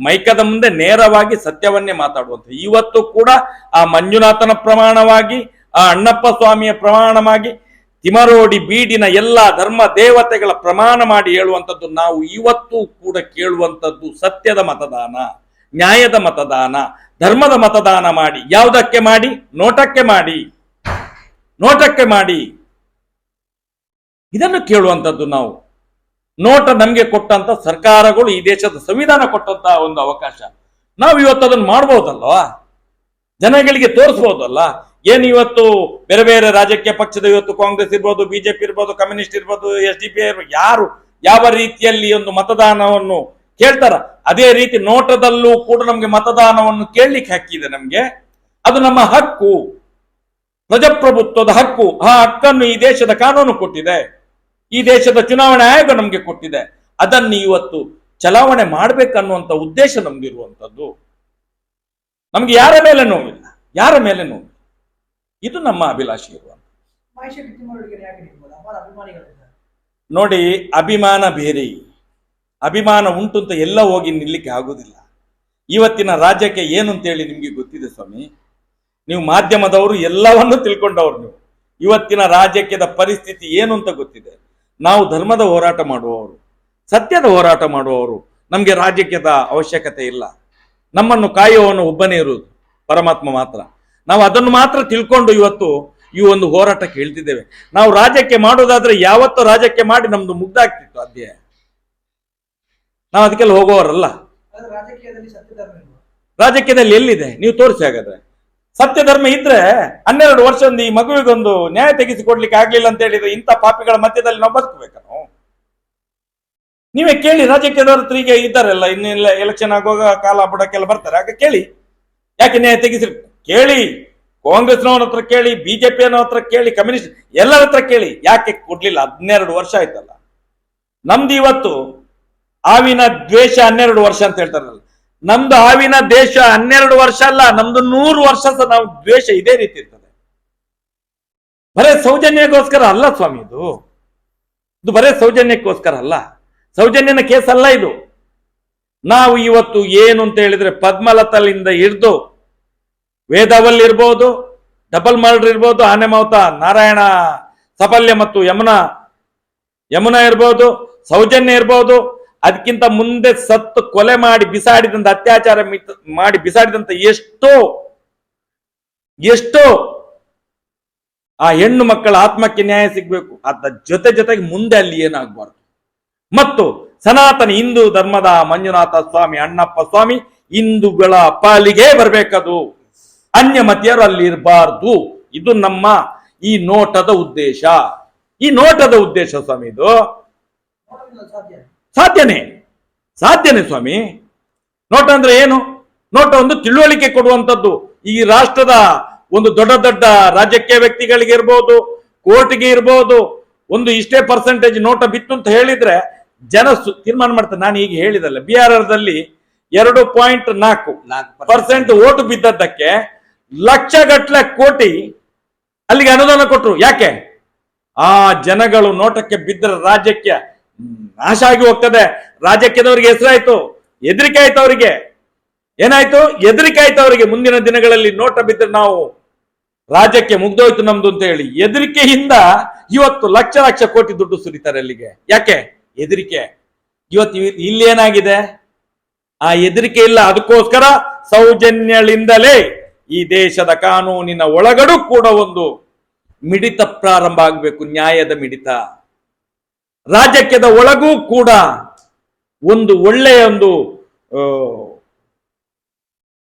ಮೈಕದ ಮುಂದೆ ನೇರವಾಗಿ ಸತ್ಯವನ್ನೇ ಮಾತಾಡುವಂತ ಇವತ್ತು ಕೂಡ ಆ ಮಂಜುನಾಥನ ಪ್ರಮಾಣವಾಗಿ, ಆ ಅಣ್ಣಪ್ಪ ಸ್ವಾಮಿಯ ಪ್ರಮಾಣವಾಗಿ ತಿಮರೋಡಿ ಬೀಡಿನ ಎಲ್ಲ ಧರ್ಮ ದೇವತೆಗಳ ಪ್ರಮಾಣ ಮಾಡಿ ಹೇಳುವಂಥದ್ದು ನಾವು ಇವತ್ತು ಕೂಡ ಕೇಳುವಂಥದ್ದು ಸತ್ಯದ ಮತದಾನ, ನ್ಯಾಯದ ಮತದಾನ, ಧರ್ಮದ ಮತದಾನ ಮಾಡಿ. ಯಾವುದಕ್ಕೆ ಮಾಡಿ? ನೋಟಕ್ಕೆ ಮಾಡಿ. ನೋಟಕ್ಕೆ ಮಾಡಿ. ಇದನ್ನು ಕೇಳುವಂಥದ್ದು ನಾವು. ನೋಟ ನಮಗೆ ಕೊಟ್ಟಂತ ಸರ್ಕಾರಗಳು ಈ ದೇಶದ ಸಂವಿಧಾನ ಕೊಟ್ಟಂತ ಒಂದು ಅವಕಾಶ. ನಾವು ಇವತ್ತು ಅದನ್ನು ಮಾಡ್ಬೋದಲ್ವಾ? ಜನಗಳಿಗೆ ತೋರಿಸ್ಬೋದಲ್ಲ ಏನು ಇವತ್ತು ಬೇರೆ ಬೇರೆ ರಾಜಕೀಯ ಪಕ್ಷದ ಇವತ್ತು ಕಾಂಗ್ರೆಸ್ ಇರ್ಬೋದು, ಬಿಜೆಪಿ ಇರ್ಬೋದು, ಕಮ್ಯುನಿಸ್ಟ್ ಇರ್ಬೋದು, ಎಸ್ ಡಿ ಪಿ ಯಾರು, ಯಾವ ರೀತಿಯಲ್ಲಿ ಒಂದು ಮತದಾನವನ್ನು ಕೇಳ್ತಾರ? ಅದೇ ರೀತಿ ನೋಟದಲ್ಲೂ ಕೂಡ ನಮ್ಗೆ ಮತದಾನವನ್ನು ಕೇಳಲಿಕ್ಕೆ ಹಕ್ಕಿದೆ ನಮ್ಗೆ. ಅದು ನಮ್ಮ ಹಕ್ಕು. ಪ್ರಜಾಪ್ರಭುತ್ವದ ಹಕ್ಕು. ಆ ಹಕ್ಕನ್ನು ಈ ದೇಶದ ಕಾನೂನು ಕೊಟ್ಟಿದೆ. ಈ ದೇಶದ ಚುನಾವಣೆ ಆಯೋಗ ನಮ್ಗೆ ಕೊಟ್ಟಿದೆ. ಅದನ್ನು ಇವತ್ತು ಚಲಾವಣೆ ಮಾಡ್ಬೇಕನ್ನುವಂತ ಉದ್ದೇಶ ನಮ್ಗಿರುವಂತದ್ದು ನಮ್ಗೆ ಯಾರ ಮೇಲೆ ನೋವಿಲ್ಲ? ಯಾರ ಮೇಲೆ ನೋವು ಇದು ನಮ್ಮ ಅಭಿಲಾಷೆ ಇರುವಂತ ನೋಡಿ ಅಭಿಮಾನ ಬೇರೆ. ಅಭಿಮಾನ ಉಂಟು ಅಂತ ಎಲ್ಲ ಹೋಗಿ ನಿಲ್ಲಿಕ್ಕೆ ಆಗುದಿಲ್ಲ. ಇವತ್ತಿನ ರಾಜ್ಯಕ್ಕೆ ಏನು ಅಂತೇಳಿ ನಿಮ್ಗೆ ಗೊತ್ತಿದೆ ಸ್ವಾಮಿ? ನೀವು ಮಾಧ್ಯಮದವರು ಎಲ್ಲವನ್ನು ತಿಳ್ಕೊಂಡವ್ರು ನೀವು. ಇವತ್ತಿನ ರಾಜ್ಯಕ್ಕೆದ ಪರಿಸ್ಥಿತಿ ಏನು ಅಂತ ಗೊತ್ತಿದೆ? ನಾವು ಧರ್ಮದ ಹೋರಾಟ ಮಾಡುವವರು. ಸತ್ಯದ ಹೋರಾಟ ಮಾಡುವವರು. ನಮಗೆ ರಾಜ್ಯಕ್ಕೆದ ಅವಶ್ಯಕತೆ ಇಲ್ಲ. ನಮ್ಮನ್ನು ಕಾಯುವವನು ಒಬ್ಬನೇ ಇರುವುದು ಪರಮಾತ್ಮ ಮಾತ್ರ. ನಾವು ಅದನ್ನು ಮಾತ್ರ ತಿಳ್ಕೊಂಡು ಇವತ್ತು ಈ ಒಂದು ಹೋರಾಟಕ್ಕೆ ಹೇಳ್ತಿದ್ದೇವೆ ನಾವು ರಾಜ್ಯಕ್ಕೆ ಮಾಡೋದಾದ್ರೆ ಯಾವತ್ತೋ ರಾಜ್ಯಕ್ಕೆ ಮಾಡಿ ನಮ್ದು ಮುಗ್ದಾಗ್ತಿತ್ತು ಅಧ್ಯಾಯ ನಾವು ಅದಕ್ಕೆಲ್ಲ ಹೋಗೋವರಲ್ಲ. ರಾಜಕೀಯದಲ್ಲಿ ಎಲ್ಲಿದೆ? ನೀವು ತೋರಿಸಿ ಹಾಗಾದ್ರೆ. ಸತ್ಯ ಧರ್ಮ ಇದ್ರೆ ಹನ್ನೆರಡು ವರ್ಷ ಒಂದು ಈ ಮಗುವಿಗೊಂದು ನ್ಯಾಯ ತೆಗೆಸಿಕೊಡ್ಲಿಕ್ಕೆ ಆಗ್ಲಿಲ್ಲ ಅಂತ ಹೇಳಿದ್ರೆ ಇಂಥ ಪಾಪಿಗಳ ಮಧ್ಯದಲ್ಲಿ ನಾವು ಬದುಕಬೇಕ ನಾವು ನೀವೇ ಕೇಳಿ ರಾಜಕೀಯದವ್ರ ಹತ್ರ ಈಗ ಇದ್ದಾರಲ್ಲ ಇನ್ನೆಲ್ಲ ಎಲೆಕ್ಷನ್ ಆಗುವಾಗ ಕಾಲ ಬುಡಕ್ಕೆಲ್ಲ ಬರ್ತಾರೆ. ಆಗ ಕೇಳಿ. ಯಾಕೆ ನ್ಯಾಯ ತೆಗಿಸಿ ಕೇಳಿ, ಕಾಂಗ್ರೆಸ್ನವ್ರ ಹತ್ರ ಕೇಳಿ, ಬಿಜೆಪಿಯವ್ರ ಹತ್ರ ಕೇಳಿ, ಕಮ್ಯುನಿಸ್ಟ್, ಎಲ್ಲರ ಹತ್ರ ಕೇಳಿ. ಯಾಕೆ ಕೊಡ್ಲಿಲ್ಲ? ಹನ್ನೆರಡು ವರ್ಷ ಆಯ್ತಲ್ಲ. ನಮ್ದು ಇವತ್ತು ಆವಿನ ದ್ವೇಷ ಹನ್ನೆರಡು ವರ್ಷ ಅಂತ ಹೇಳ್ತಾರಲ್ಲ. ನಮ್ದು ಆವಿನ ದೇಶ ಹನ್ನೆರಡು ವರ್ಷ ಅಲ್ಲ, ನಮ್ದು ನೂರು ವರ್ಷ ಸಹ ನಾವು ದ್ವೇಷ ಇದೇ ರೀತಿ ಇರ್ತದೆ. ಬರೇ ಸೌಜನ್ಯಕ್ಕೋಸ್ಕರ ಅಲ್ಲ ಸ್ವಾಮಿ ಇದು. ಇದು ಬರೇ ಸೌಜನ್ಯಕ್ಕೋಸ್ಕರ ಅಲ್ಲ. ಸೌಜನ್ಯನ ಕೇಸ್ ಅಲ್ಲ ಇದು. ನಾವು ಇವತ್ತು ಏನು ಅಂತ ಹೇಳಿದ್ರೆ ಪದ್ಮಲತಲಿಂದ ಹಿಡ್ದು ವೇದಾವಲ್ ಇರ್ಬೋದು, ಡಬಲ್ ಮರ್ಡರ್ ಇರ್ಬೋದು, ಆನೆ ಮಾವುತ ನಾರಾಯಣ ಸಫಲ್ಯ ಮತ್ತು ಯಮುನಾ. ಯಮುನಾ ಇರ್ಬೋದು, ಸೌಜನ್ಯ ಇರ್ಬೋದು, ಅದಕ್ಕಿಂತ ಮುಂದೆ ಸತ್ತು ಕೊಲೆ ಮಾಡಿ ಬಿಸಾಡಿದಂತ ಅತ್ಯಾಚಾರ ಮಾಡಿ ಬಿಸಾಡಿದಂತ ಎಷ್ಟೋ ಎಷ್ಟೋ ಆ ಹೆಣ್ಣು ಮಕ್ಕಳ ಆತ್ಮಕ್ಕೆ ನ್ಯಾಯ ಸಿಗಬೇಕು. ಅದ ಜೊತೆ ಜೊತೆಗೆ ಮುಂದೆ ಅಲ್ಲಿ ಏನಾಗಬಾರ್ದು. ಮತ್ತು ಸನಾತನ ಹಿಂದೂ ಧರ್ಮದ ಮಂಜುನಾಥ ಸ್ವಾಮಿ, ಅಣ್ಣಪ್ಪ ಸ್ವಾಮಿ, ಹಿಂದೂಗಳ ಪಾಲಿಗೆ ಬರ್ಬೇಕದು. ಅನ್ಯ ಮತೀಯರು ಅಲ್ಲಿ ಇರಬಾರ್ದು. ಇದು ನಮ್ಮ ಈ ನೋಟದ ಉದ್ದೇಶ. ಈ ನೋಟದ ಉದ್ದೇಶ ಸ್ವಾಮಿ ಇದು. ಸಾಧ್ಯನೇ. ಸಾಧ್ಯನೇ ಸ್ವಾಮಿ. ನೋಟ ಅಂದ್ರೆ ಏನು? ನೋಟ ಒಂದು ತಿಳುವಳಿಕೆ ಕೊಡುವಂಥದ್ದು. ಈ ರಾಷ್ಟ್ರದ ಒಂದು ದೊಡ್ಡ ದೊಡ್ಡ ರಾಜಕೀಯ ವ್ಯಕ್ತಿಗಳಿಗೆ ಇರ್ಬೋದು ಕೋರ್ಟ್ಗೆ ಇರ್ಬೋದು ಒಂದು ಇಷ್ಟೇ ಪರ್ಸೆಂಟೇಜ್ ನೋಟ ಬಿತ್ತು ಅಂತ ಹೇಳಿದ್ರೆ ಜನ ತೀರ್ಮಾನ ಮಾಡ್ತಾರೆ. ನಾನು ಈಗ ಹೇಳಿದಲ್ಲ ಬಿಆರ್ಆರ್ ದಲ್ಲಿ ಎರಡು ಪಾಯಿಂಟ್ ನಾಲ್ಕು ಪರ್ಸೆಂಟ್ ಓಟು ಬಿದ್ದದ್ದಕ್ಕೆ ಲಕ್ಷಗಟ್ಲೆ ಕೋಟಿ ಅಲ್ಲಿಗೆ ಅನುದಾನ ಕೊಟ್ಟರು ಯಾಕೆ? ಆ ಜನಗಳು ನೋಟಕ್ಕೆ ಬಿದ್ದರೆ ರಾಜ್ಯಕ್ಕೆ ನಾಶ ಆಗಿ ಹೋಗ್ತದೆ. ರಾಜ್ಯಕ್ಕೆದವರಿಗೆ ಹೆಸರಾಯ್ತು, ಹೆದರಿಕೆ ಆಯ್ತು ಅವರಿಗೆ. ಏನಾಯ್ತು? ಹೆದರಿಕೆ ಆಯ್ತು ಅವರಿಗೆ. ಮುಂದಿನ ದಿನಗಳಲ್ಲಿ ನೋಟ ಬಿದ್ದರೆ ನಾವು ರಾಜ್ಯಕ್ಕೆ ಮುಗ್ದೋಯ್ತು ನಮ್ದು ಅಂತ ಹೇಳಿ ಹೆದರಿಕೆಯಿಂದ ಇವತ್ತು ಲಕ್ಷ ಲಕ್ಷ ಕೋಟಿ ದುಡ್ಡು ಸುರಿತಾರೆ ಅಲ್ಲಿಗೆ. ಯಾಕೆ? ಹೆದರಿಕೆ. ಇವತ್ತು ಇಲ್ಲಿ ಏನಾಗಿದೆ? ಆ ಹೆದರಿಕೆ ಇಲ್ಲ. ಅದಕ್ಕೋಸ್ಕರ ಸೌಜನ್ಯಳಿಂದಲೇ ಈ ದೇಶದ ಕಾನೂನಿನ ಒಳಗಡು ಕೂಡ ಒಂದು ಮಿಡಿತ ಪ್ರಾರಂಭ ಆಗಬೇಕು, ನ್ಯಾಯದ ಮಿಡಿತ. ರಾಜಕೀಯದ ಒಳಗೂ ಕೂಡ ಒಂದು ಒಳ್ಳೆಯ ಒಂದು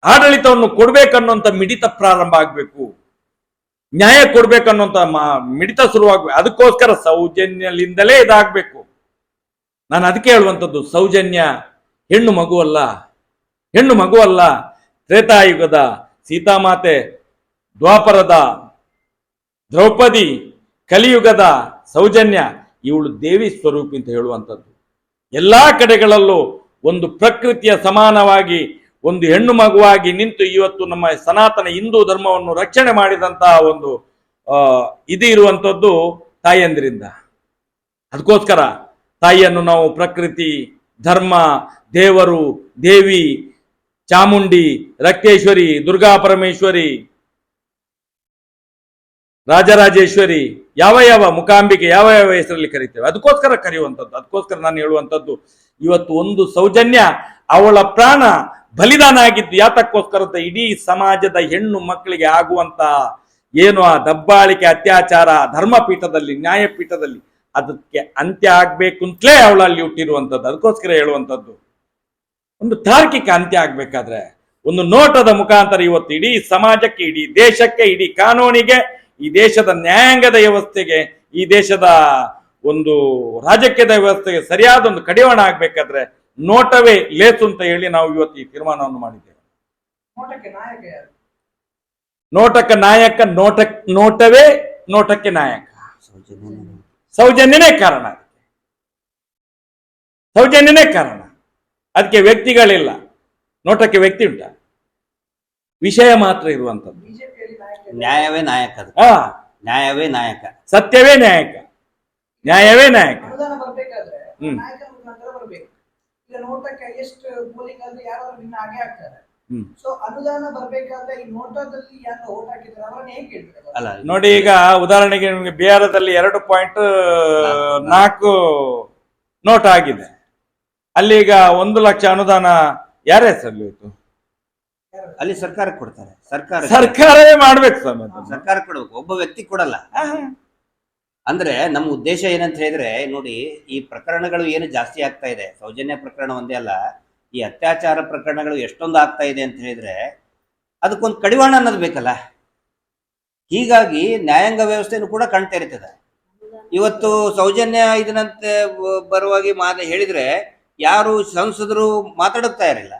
ಆಡಳಿತವನ್ನು ಕೊಡ್ಬೇಕನ್ನುವಂತ ಮಿಡಿತ ಪ್ರಾರಂಭ ಆಗಬೇಕು. ನ್ಯಾಯ ಕೊಡ್ಬೇಕನ್ನುವಂತ ಮ- ಮಿಡಿತ ಶುರುವಾಗಬೇಕು. ಅದಕ್ಕೋಸ್ಕರ ಸೌಜನ್ಯಲಿಂದಲೇ ಇದಾಗಬೇಕು. ನಾನು ಅದಕ್ಕೆ ಹೇಳುವಂಥದ್ದು, ಸೌಜನ್ಯ ಹೆಣ್ಣು ಮಗುವಲ್ಲ ಹೆಣ್ಣು ಮಗುವಲ್ಲ ತ್ರೇತಾಯುಗದ ಸೀತಾಮಾತೆ ದ್ವಾಪರದ ದ್ರೌಪದಿ, ಕಲಿಯುಗದ ಸೌಜನ್ಯ, ಇವಳು ದೇವಿ ಸ್ವರೂಪಿ ಅಂತ ಹೇಳುವಂಥದ್ದು. ಎಲ್ಲ ಕಡೆಗಳಲ್ಲೂ ಒಂದು ಪ್ರಕೃತಿಯ ಸಮಾನವಾಗಿ, ಒಂದು ಹೆಣ್ಣು ಮಗುವಾಗಿ ನಿಂತು ಇವತ್ತು ನಮ್ಮ ಸನಾತನ ಹಿಂದೂ ಧರ್ಮವನ್ನು ರಕ್ಷಣೆ ಮಾಡಿದಂತಹ ಒಂದು ಇದು ಇರುವಂಥದ್ದು ತಾಯಿಯಂದ್ರಿಂದ ಅದಕ್ಕೋಸ್ಕರ ತಾಯಿಯನ್ನು ನಾವು ಪ್ರಕೃತಿ, ಧರ್ಮ, ದೇವರು, ದೇವಿ ಚಾಮುಂಡಿ, ರಕ್ತೇಶ್ವರಿ, ದುರ್ಗಾ ಪರಮೇಶ್ವರಿ, ರಾಜರಾಜೇಶ್ವರಿ, ಯಾವ ಯಾವ ಮುಖಾಂಬಿಕೆ ಯಾವ ಯಾವ ಹೆಸರಲ್ಲಿ ಕರಿತೇವೆ, ಅದಕ್ಕೋಸ್ಕರ ಕರೆಯುವಂಥದ್ದು, ಅದಕ್ಕೋಸ್ಕರ ನಾನು ಹೇಳುವಂಥದ್ದು, ಇವತ್ತು ಒಂದು ಸೌಜನ್ಯ, ಅವಳ ಪ್ರಾಣ ಬಲಿದಾನ ಆಗಿದ್ದು ಯಾತಕ್ಕೋಸ್ಕರ ಇಡೀ ಸಮಾಜದ ಹೆಣ್ಣು ಮಕ್ಕಳಿಗೆ ಆಗುವಂತ ಏನು ಆ ದಬ್ಬಾಳಿಕೆ, ಅತ್ಯಾಚಾರ, ಧರ್ಮಪೀಠದಲ್ಲಿ, ನ್ಯಾಯಪೀಠದಲ್ಲಿ, ಅದಕ್ಕೆ ಅಂತ್ಯ ಆಗ್ಬೇಕು ಅಂತಲೇ ಅವಳಲ್ಲಿ ಹುಟ್ಟಿರುವಂಥದ್ದು, ಅದಕ್ಕೋಸ್ಕರ ಹೇಳುವಂಥದ್ದು. ಒಂದು ತಾರ್ಕಿಕ ಅಂತ್ಯ ಆಗ್ಬೇಕಾದ್ರೆ ಒಂದು ನೋಟದ ಮುಖಾಂತರ ಇವತ್ತು ಇಡೀ ಸಮಾಜಕ್ಕೆ ಇಡೀ ದೇಶಕ್ಕೆ ಇಡೀ ಕಾನೂನಿಗೆ ಈ ದೇಶದ ನ್ಯಾಯಾಂಗದ ವ್ಯವಸ್ಥೆಗೆ ಈ ದೇಶದ ಒಂದು ರಾಜಕೀಯದ ವ್ಯವಸ್ಥೆಗೆ ಸರಿಯಾದ ಒಂದು ಕಡಿವಾಣ ಆಗ್ಬೇಕಾದ್ರೆ ನೋಟವೇ ಲೇಸು ಅಂತ ಹೇಳಿ ನಾವು ಇವತ್ತು ಈ ತೀರ್ಮಾನವನ್ನು ಮಾಡಿದ್ದೇವೆ. ನೋಟಕ್ಕೆ ನಾಯಕ ನೋಟಕ್ಕೆ ನಾಯಕ ನೋಟ ನೋಟವೇ ನೋಟಕ್ಕೆ ನಾಯಕ. ಸೌಜನ್ಯನೇ ಕಾರಣ. ಸೌಜನ್ಯನೇ ಕಾರಣ. ಅದಕ್ಕೆ ವ್ಯಕ್ತಿಗಳಿಲ್ಲ. ನೋಟಕ್ಕೆ ವ್ಯಕ್ತಿ ಉಂಟ. ವಿಷಯ ಮಾತ್ರ ಇರುವಂತದ್ದು? ನ್ಯಾಯವೇ ನಾಯಕ ಅದು. ನ್ಯಾಯವೇ ನಾಯಕ. ಸತ್ಯವೇ ನಾಯಕ. ನ್ಯಾಯವೇ ನಾಯಕ. ಅನುದಾನ ಬರ್ಬೇಕಾದ್ರೆ ಹ್ಮ್. ನಾಯಕರ ಮುಖಾಂತರ ಬರ್ಬೇಕು. ಈಗ ನೋಟಕ್ಕೆ ಹೈಯೆಸ್ಟ್ ಪೋಲಿಂಗ್ ಆದ್ರೆ ಯಾರಾದ್ರೂ ವಿನ್ ಆಗೇ ಆಗ್ತಾರೆ ಹ್ಮ್. ಸೊ ಅನುದಾನ ಬರ್ಬೇಕಾದ್ರೆ ಈ ನೋಟದಲ್ಲಿ ಯಾರು ಓಟ್ ಹಾಕಿದ್ದಾರೆ ಅವರನ್ನ ಹೇಗೆ ಕೇಳ್ತಾರೆ? ಅಲ್ಲ ನೋಡಿ ಈಗ ಉದಾಹರಣೆಗೆ ನಿಮಗೆ ಬಿಹಾರದಲ್ಲಿ ಎರಡು ಪಾಯಿಂಟ್ ನಾಲ್ಕು ನೋಟ್ ಆಗಿದೆ. ಅಲ್ಲಿ ಈಗ ಒಂದು ಲಕ್ಷ ಅನುದಾನ ಯಾರ ಹೆಸರಲ್ಲಿ ಹೋಯ್ತು? ಅಲ್ಲಿ ಸರ್ಕಾರ ಕೊಡ್ತಾರೆ. ಸರ್ಕಾರ ಸರ್ಕಾರವೇ ಮಾಡ್ಬೇಕು ಸ್ವಾಮಿ ಅದನ್ನ. ಸರ್ಕಾರ ಕೊಡ್ಬೇಕು. ಒಬ್ಬ ವ್ಯಕ್ತಿ ಕೊಡಲ್ಲ. ಅಂದ್ರೆ ನಮ್ಮ ಉದ್ದೇಶ ಏನಂತ ಹೇಳಿದ್ರೆ ನೋಡಿ ಈ ಪ್ರಕರಣಗಳು ಏನು ಜಾಸ್ತಿ ಆಗ್ತಾ ಇದೆ. ಸೌಜನ್ಯ ಪ್ರಕರಣ ಒಂದೇ ಅಲ್ಲ. ಈ ಅತ್ಯಾಚಾರ ಪ್ರಕರಣಗಳು ಎಷ್ಟೊಂದು ಆಗ್ತಾ ಇದೆ ಅಂತ ಹೇಳಿದ್ರೆ ಅದಕ್ಕೊಂದು ಕಡಿವಾಣ ಅನ್ನೋದು ಬೇಕಲ್ಲ. ಹೀಗಾಗಿ ನ್ಯಾಯಾಂಗ ವ್ಯವಸ್ಥೆನೂ ಕೂಡ ಕಾಣ್ತಾ ಇರ್ತದೆ. ಇವತ್ತು ಸೌಜನ್ಯ ಇದನ್ನಂತೆ ಬ- ಬರುವಾಗಿ ಮಾತ ಹೇಳಿದ್ರೆ ಯಾರು ಸಂಸದರು ಮಾತಾಡುತ್ತಾ ಇರಲಿಲ್ಲ.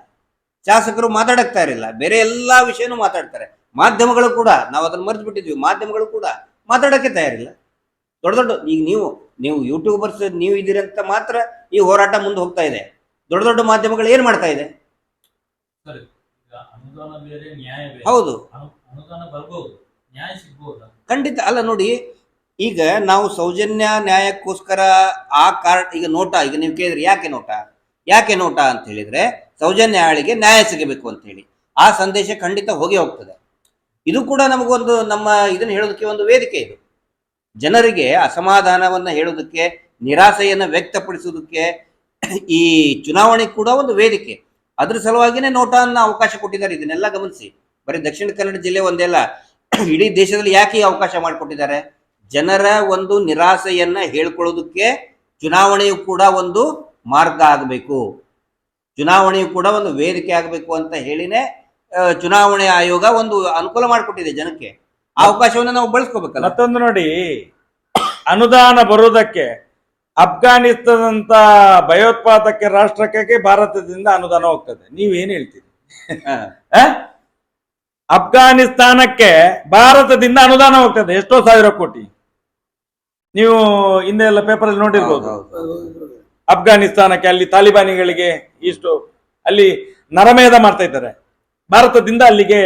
ಶಾಸಕರು ಮಾತಾಡಕ್ತಾ ಇರಲಿಲ್ಲ. ಬೇರೆ ಎಲ್ಲ ವಿಷಯನೂ ಮಾತಾಡ್ತಾರೆ. ಮಾಧ್ಯಮಗಳು ಕೂಡ ನಾವು ಅದನ್ನು ಮರೆತು ಬಿಟ್ಟಿದ್ವಿ ಮಾಧ್ಯಮಗಳು ಕೂಡ ಮಾತಾಡೋಕ್ಕೆ ತಯಾರಿಲ್ಲ. ದೊಡ್ಡ ದೊಡ್ಡ ಈಗ ನೀವು ನೀವು ಯೂಟ್ಯೂಬರ್ಸ್ ನೀವು ಇದ್ದೀರಂತ ಮಾತ್ರ ಈ ಹೋರಾಟ ಮುಂದೆ ಹೋಗ್ತಾ ಇದೆ. ದೊಡ್ಡ ದೊಡ್ಡ ಮಾಧ್ಯಮಗಳು ಏನ್ ಮಾಡ್ತಾ ಇದೆ? ಹೌದು. ಖಂಡಿತ ಅಲ್ಲ ನೋಡಿ ಈಗ ನಾವು ಸೌಜನ್ಯ ನ್ಯಾಯಕ್ಕೋಸ್ಕರ ಆ ಕಾರ್ಡ್ ಈಗ ನೋಟ, ಈಗ ನೀವು ಕೇಳಿದ್ರೆ, ಯಾಕೆ ನೋಟ? ಯಾಕೆ ನೋಟ ಅಂತ ಹೇಳಿದ್ರೆ, ಸೌಜನ್ಯ ಆಳಿಗೆ ನ್ಯಾಯ ಸಿಗಬೇಕು ಅಂತ ಹೇಳಿ. ಆ ಸಂದೇಶ ಖಂಡಿತ ಹೋಗಿ ಹೋಗ್ತದೆ. ಇದು ಕೂಡ ನಮಗೊಂದು, ನಮ್ಮ ಇದನ್ನ ಹೇಳೋದಕ್ಕೆ ಒಂದು ವೇದಿಕೆ ಇದು. ಜನರಿಗೆ ಅಸಮಾಧಾನವನ್ನ ಹೇಳೋದಕ್ಕೆ, ನಿರಾಸೆಯನ್ನ ವ್ಯಕ್ತಪಡಿಸೋದಕ್ಕೆ ಈ ಚುನಾವಣೆ ಕೂಡ ಒಂದು ವೇದಿಕೆ. ಅದ್ರ ಸಲುವಾಗಿನೇ ನೋಟನ್ನ ಅವಕಾಶ ಕೊಟ್ಟಿದ್ದಾರೆ. ಇದನ್ನೆಲ್ಲ ಗಮನಿಸಿ. ಬರೀ ದಕ್ಷಿಣ ಕನ್ನಡ ಜಿಲ್ಲೆ ಒಂದೇ ಅಲ್ಲ, ಇಡೀ ದೇಶದಲ್ಲಿ ಯಾಕೆ ಅವಕಾಶ ಮಾಡಿಕೊಟ್ಟಿದ್ದಾರೆ? ಜನರ ಒಂದು ನಿರಾಸೆಯನ್ನ ಹೇಳ್ಕೊಳ್ಳೋದಕ್ಕೆ ಚುನಾವಣೆಯು ಕೂಡ ಒಂದು ಮಾರ್ಗ ಆಗಬೇಕು. ಚುನಾವಣೆಯು ಕೂಡ ಒಂದು ವೇದಿಕೆ ಆಗಬೇಕು ಅಂತ ಹೇಳಿನೇ ಚುನಾವಣೆ ಆಯೋಗ ಒಂದು ಅನುಕೂಲ ಮಾಡಿಕೊಟ್ಟಿದೆ ಜನಕ್ಕೆ. ಆ ಅವಕಾಶವನ್ನ ನಾವು ಬಳಸ್ಕೋಬೇಕಲ್ಲ. ಮತ್ತೊಂದು ನೋಡಿ ಅನುದಾನ ಬರುವುದಕ್ಕೆ ಅಫ್ಘಾನಿಸ್ತಾನದಂತ ಭಯೋತ್ಪಾದಕ ರಾಷ್ಟ್ರಕ್ಕೆ ಭಾರತದಿಂದ ಅನುದಾನ ಹೋಗ್ತದೆ. ನೀವೇನು ಹೇಳ್ತೀರಿ? ಅಫ್ಘಾನಿಸ್ತಾನಕ್ಕೆ ಭಾರತದಿಂದ ಅನುದಾನ ಹೋಗ್ತದೆ. ಎಷ್ಟೋ ಸಾವಿರ ಕೋಟಿ. ನೀವು ಹಿಂದೆ ಎಲ್ಲ ಪೇಪರ್ ಅಲ್ಲಿ ನೋಡಿರ್ಬೋದು. ಅಫ್ಘಾನಿಸ್ತಾನಕ್ಕೆ ಅಲ್ಲಿ ತಾಲಿಬಾನಿಗಳಿಗೆ ಇಷ್ಟು ಅಲ್ಲಿ ನರಮೇಧ ಮಾಡ್ತಾ ಇದ್ದಾರೆ. ಭಾರತದಿಂದ ಅಲ್ಲಿಗೆ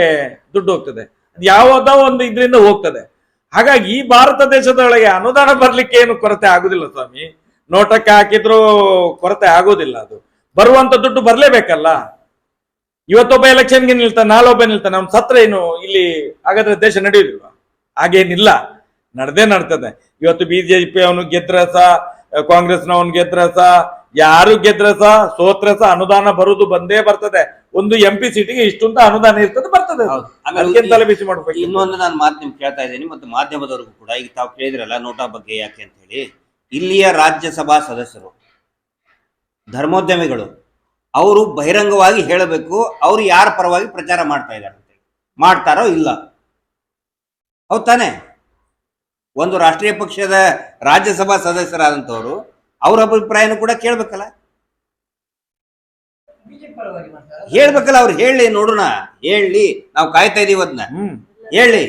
ದುಡ್ಡು ಹೋಗ್ತದೆ. ಅದು ಯಾವುದೋ ಒಂದು ಇದರಿಂದ ಹೋಗ್ತದೆ. ಹಾಗಾಗಿ ಈ ಭಾರತ ದೇಶದೊಳಗೆ ಅನುದಾನ ಬರ್ಲಿಕ್ಕೆ ಏನು ಕೊರತೆ ಆಗುದಿಲ್ಲ ಸ್ವಾಮಿ. ನೋಟಕ್ಕೆ ಹಾಕಿದ್ರು ಕೊರತೆ ಆಗೋದಿಲ್ಲ ಅದು. ಬರುವಂತ ದುಡ್ಡು ಬರ್ಲೇಬೇಕಲ್ಲ. ಇವತ್ತೊಬ್ಬ ಎಲೆಕ್ಷನ್ಗೆ ನಿಲ್ತಾನೆ ನಾಳೊಬ್ಬ ನಿಲ್ತಾನೆ ನಮ್ಮ ಸತ್ರ ಏನು ಇಲ್ಲಿ ಹಾಗಾದ್ರೆ ದೇಶ ನಡೆಯುವುದಿಲ್ವಾ ಹಾಗೇನಿಲ್ಲ. ನಡೆದೇ ನಡ್ತದೆ. ಇವತ್ತು ಬಿಜೆಪಿ ಅವನು ಗೆದ್ರಸ ಗೆದ್ರ ಸಹ ಯಾರು ಗೆದ್ರಸ ಸೋತ್ರಸ ಅನುದಾನ ಬರುದು ಬಂದೇ ಬರ್ತದೆ. ಒಂದು ಎಂ ಪಿ ಸೀಟಿಗೆ ಇಷ್ಟು ಅಂತ ಅನುದಾನ ಇರ್ತದೆ ಬರ್ತದೆ ತಲೆ ಬಿಸಿ ಮಾಡ್ಬೇಕು. ಇನ್ನೊಂದು ನಾನು ಮಾತು ನಿಮ್ಗೆ ಕೇಳ್ತಾ ಇದ್ದೀನಿ ಮತ್ತು ಮಾಧ್ಯಮದವರಿಗೂ ಕೂಡ. ಈಗ ತಾವು ಕೇಳಿದ್ರಲ್ಲ ನೋಟಾ ಬಗ್ಗೆ ಯಾಕೆ ಅಂತ ಹೇಳಿ ಇಲ್ಲಿಯ ರಾಜ್ಯಸಭಾ ಸದಸ್ಯರು ಧರ್ಮೋದ್ಯಮಿಗಳು ಅವರು ಬಹಿರಂಗವಾಗಿ ಹೇಳಬೇಕು ಅವರು ಯಾರ ಪರವಾಗಿ ಪ್ರಚಾರ ಮಾಡ್ತಾ ಇದ್ದಾರೆ ಮಾಡ್ತಾರೋ ಇಲ್ಲ? ಹೌದ್ ತಾನೆ? ಒಂದು ರಾಷ್ಟ್ರೀಯ ಪಕ್ಷದ ರಾಜ್ಯಸಭಾ ಸದಸ್ಯರಾದಂಥವ್ರು ಅವ್ರ ಅಭಿಪ್ರಾಯನೂ ಕೂಡ ಕೇಳಬೇಕಲ್ಲ? ಬಿಜೆಪಿ ಪರವಾಗಿ ಮಾಡ್ತಾರೆ? ಹೇಳ್ಬೇಕಲ್ಲ ಅವ್ರು ಹೇಳಿ ನೋಡೋಣ ಹೇಳಿ. ನಾವು ಕಾಯ್ತಾ ಇದೀವಿ ಅದನ್ನ ಹ್ಮ್. ಹೇಳಿ.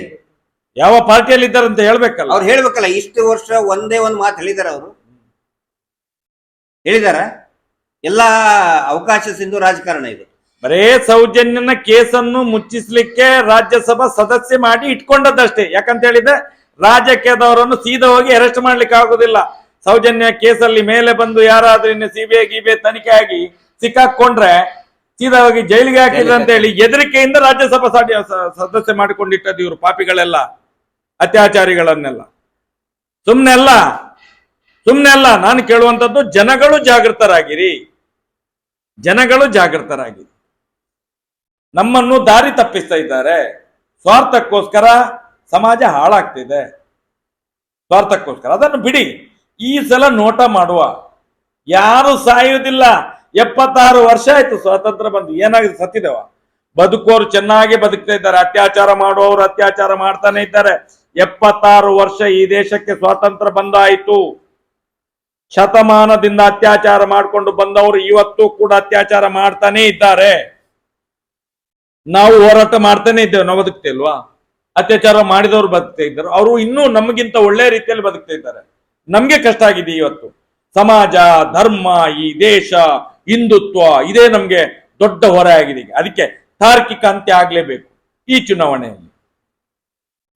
ಯಾವ ಪಾರ್ಟಿಯಲ್ಲಿ ಇದ್ದಾರೆ ಅಂತ ಹೇಳ್ಬೇಕಲ್ಲ. ಅವ್ರು ಹೇಳ್ಬೇಕಲ್ಲ ಇಷ್ಟು ವರ್ಷ ಒಂದೇ ಒಂದು ಮಾತು ಹೇಳಿದಾರ ಅವರು. ಹೇಳಿದಾರ? ಎಲ್ಲಾ ಅವಕಾಶ ಸಿಂಧು ರಾಜಕಾರಣ ಇದು. ಬರೇ ಸೌಜನ್ಯನ ಕೇಸನ್ನು ಮುಚ್ಚಿಸ್ಲಿಕ್ಕೆ ರಾಜ್ಯಸಭಾ ಸದಸ್ಯ ಮಾಡಿ ಇಟ್ಕೊಂಡದ್ದಷ್ಟೇ. ಯಾಕಂತ ಹೇಳಿದ್ರೆ ರಾಜಕೀಯದವರನ್ನು ಸೀದಾ ಹೋಗಿ ಅರೆಸ್ಟ್ ಮಾಡ್ಲಿಕ್ಕೆ ಆಗುದಿಲ್ಲ. ಸೌಜನ್ಯ ಕೇಸಲ್ಲಿ ಮೇಲೆ ಬಂದು ಯಾರಾದ್ರೂ ಇನ್ನು ಸಿಬಿಐ ಗಿಬಿ ತನಿಖೆ ಆಗಿ ಸಿಕ್ಕಾಕೊಂಡ್ರೆ ಸೀದಾ ಹೋಗಿ ಜೈಲಿಗೆ ಹಾಕಿದ್ರು ಅಂತ ಹೇಳಿ ಹೆದರಿಕೆಯಿಂದ ರಾಜ್ಯಸಭಾ ಸದಸ್ಯ ಮಾಡಿಕೊಂಡಿಟ್ಟದ್ದು ಇವರು ಪಾಪಿಗಳೆಲ್ಲ ಅತ್ಯಾಚಾರಿಗಳನ್ನೆಲ್ಲ. ಸುಮ್ನೆ ಅಲ್ಲ ಸುಮ್ನೆ ಅಲ್ಲ ನಾನು ಕೇಳುವಂತದ್ದು ಜನಗಳು ಜಾಗೃತರಾಗಿರಿ. ಜನಗಳು ಜಾಗೃತರಾಗಿರಿ. ನಮ್ಮನ್ನು ದಾರಿ ತಪ್ಪಿಸ್ತಾ ಇದ್ದಾರೆ. ಸ್ವಾರ್ಥಕ್ಕೋಸ್ಕರ ಸಮಾಜ ಹಾಳಾಗ್ತಿದೆ. ಸ್ವಾರ್ಥಕ್ಕೋಸ್ಕರ. ಅದನ್ನು ಬಿಡಿ. ಈ ಸಲ ನೋಟ ಮಾಡುವ. ಯಾರು ಸಾಯುವುದಿಲ್ಲ. ಎಪ್ಪತ್ತಾರು ವರ್ಷ ಆಯ್ತು ಸ್ವಾತಂತ್ರ್ಯ ಬಂದು. ಏನಾಗಿದೆ ಸತ್ತಿದವ ಬದುಕೋರು ಚೆನ್ನಾಗಿ ಬದುಕ್ತಾ ಇದ್ದಾರೆ. ಅತ್ಯಾಚಾರ ಮಾಡುವವರು ಅತ್ಯಾಚಾರ ಮಾಡ್ತಾನೆ ಇದ್ದಾರೆ. ಎಪ್ಪತ್ತಾರು ವರ್ಷ ಈ ದೇಶಕ್ಕೆ ಸ್ವಾತಂತ್ರ್ಯ ಬಂದಾಯಿತು. ಶತಮಾನದಿಂದ ಅತ್ಯಾಚಾರ ಮಾಡಿಕೊಂಡು ಬಂದವರು ಇವತ್ತು ಕೂಡ ಅತ್ಯಾಚಾರ ಮಾಡ್ತಾನೆ ಇದ್ದಾರೆ. ನಾವು ಹೋರಾಟ ಮಾಡ್ತಾನೆ ಇದ್ದೇವೆ. ನಾವು ಬದುಕ್ತಾ ಇಲ್ವಾ ಅತ್ಯಾಚಾರ ಮಾಡಿದವರು ಬದುಕ್ತಾ ಇದ್ದಾರೆ. ಅವರು ಇನ್ನೂ ನಮಗಿಂತ ಒಳ್ಳೆ ರೀತಿಯಲ್ಲಿ ಬದುಕ್ತಾ ಇದ್ದಾರೆ. ನಮ್ಗೆ ಕಷ್ಟ ಆಗಿದೆ ಇವತ್ತು. ಸಮಾಜ ಧರ್ಮ ಈ ದೇಶ ಹಿಂದುತ್ವ ಇದೇ ನಮ್ಗೆ ದೊಡ್ಡ ಹೊರೆ ಆಗಿದೆ ಈಗ. ಅದಕ್ಕೆ ತಾರ್ಕಿಕ ಅಂತ್ಯ ಆಗ್ಲೇಬೇಕು ಈ ಚುನಾವಣೆಯಲ್ಲಿ.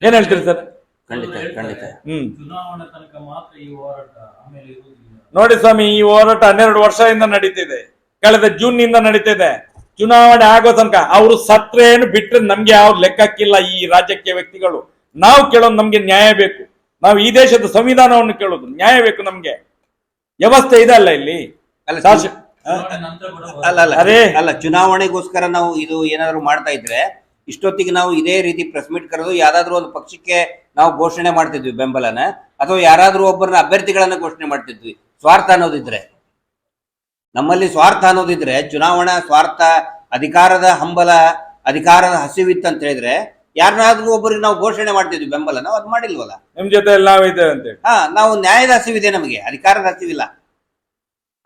ಏನ್ ಹೇಳ್ತೀರಿ ಸರ್? ಖಂಡಿತ ಖಂಡಿತ. ಹ್ಮ್. ಚುನಾವಣೆ ತನಕ ಮಾತ್ರ ಈ ಹೋರಾಟ ಆಮೇಲೆ ಇರುವುದಿಲ್ಲ. ನೋಡಿ ಸ್ವಾಮಿ ಈ ಹೋರಾಟ ಹನ್ನೆರಡು ವರ್ಷದಿಂದ ನಡೀತಿದೆ. ಕಳೆದ ಜೂನ್ನಿಂದ ನಡೀತಿದೆ. ಚುನಾವಣೆ ಆಗೋ ತನಕ ಅವರು ಸತ್ರೆ ಏನು ಬಿಟ್ರೆ ನಮ್ಗೆ ಯಾವ ಲೆಕ್ಕಕ್ಕಿಲ್ಲ ಈ ರಾಜಕೀಯ ವ್ಯಕ್ತಿಗಳು ನಾವು ಕೇಳೋದು ನಮ್ಗೆ ನ್ಯಾಯ ಬೇಕು ನಾವು ಈ ದೇಶದ ಸಂವಿಧಾನವನ್ನು ಕೇಳೋದು ನ್ಯಾಯ ಬೇಕು ನಮ್ಗೆ ವ್ಯವಸ್ಥೆ ಇದೆ ಅಲ್ಲ ಇಲ್ಲಿ ಅಲ್ಲ. ಅಲ್ಲ ಅಲ್ಲ ಅರೇ. ಅಲ್ಲ ಚುನಾವಣೆಗೋಸ್ಕರ ನಾವು ಇದು ಏನಾದ್ರು ಮಾಡ್ತಾ ಇದ್ರೆ ಇಷ್ಟೊತ್ತಿಗೆ ನಾವು ಇದೇ ರೀತಿ ಪ್ರೆಸ್ ಮೀಟ್ ಕರೆದು ಯಾವ್ದಾದ್ರೂ ಒಂದು ಪಕ್ಷಕ್ಕೆ ನಾವು ಘೋಷಣೆ ಮಾಡ್ತಿದ್ವಿ ಬೆಂಬಲನ ಅಥವಾ ಯಾರಾದ್ರೂ ಒಬ್ಬರನ್ನ ಅಭ್ಯರ್ಥಿಗಳನ್ನ ಘೋಷಣೆ ಮಾಡ್ತಿದ್ವಿ ಸ್ವಾರ್ಥ ಅನ್ನೋದಿದ್ರೆ ನಮ್ಮಲ್ಲಿ ಸ್ವಾರ್ಥ ಅನ್ನೋದಿದ್ರೆ ಚುನಾವಣಾ ಸ್ವಾರ್ಥ ಅಧಿಕಾರದ ಹಂಬಲ ಅಧಿಕಾರದ ಹಸಿವಿತ್ತು ಅಂತ ಹೇಳಿದ್ರೆ ಯಾರನ್ನಾದ್ರೂ ಒಬ್ಬರಿಗೆ ನಾವು ಘೋಷಣೆ ಮಾಡ್ತಿದ್ವಿ ಬೆಂಬಲ ನಾವು ಅದು ಮಾಡಿಲ್ವಲ್ಲ? ನಿಮ್ ಜೊತೆ ನಾವಿದ್ದೇವೆ ಅಂತೇಳಿ ಹಾ ನಾವು ನ್ಯಾಯದ ಹಸಿವಿದೆ ನಮಗೆ ಅಧಿಕಾರದ ಹಸಿವಿಲ್ಲ.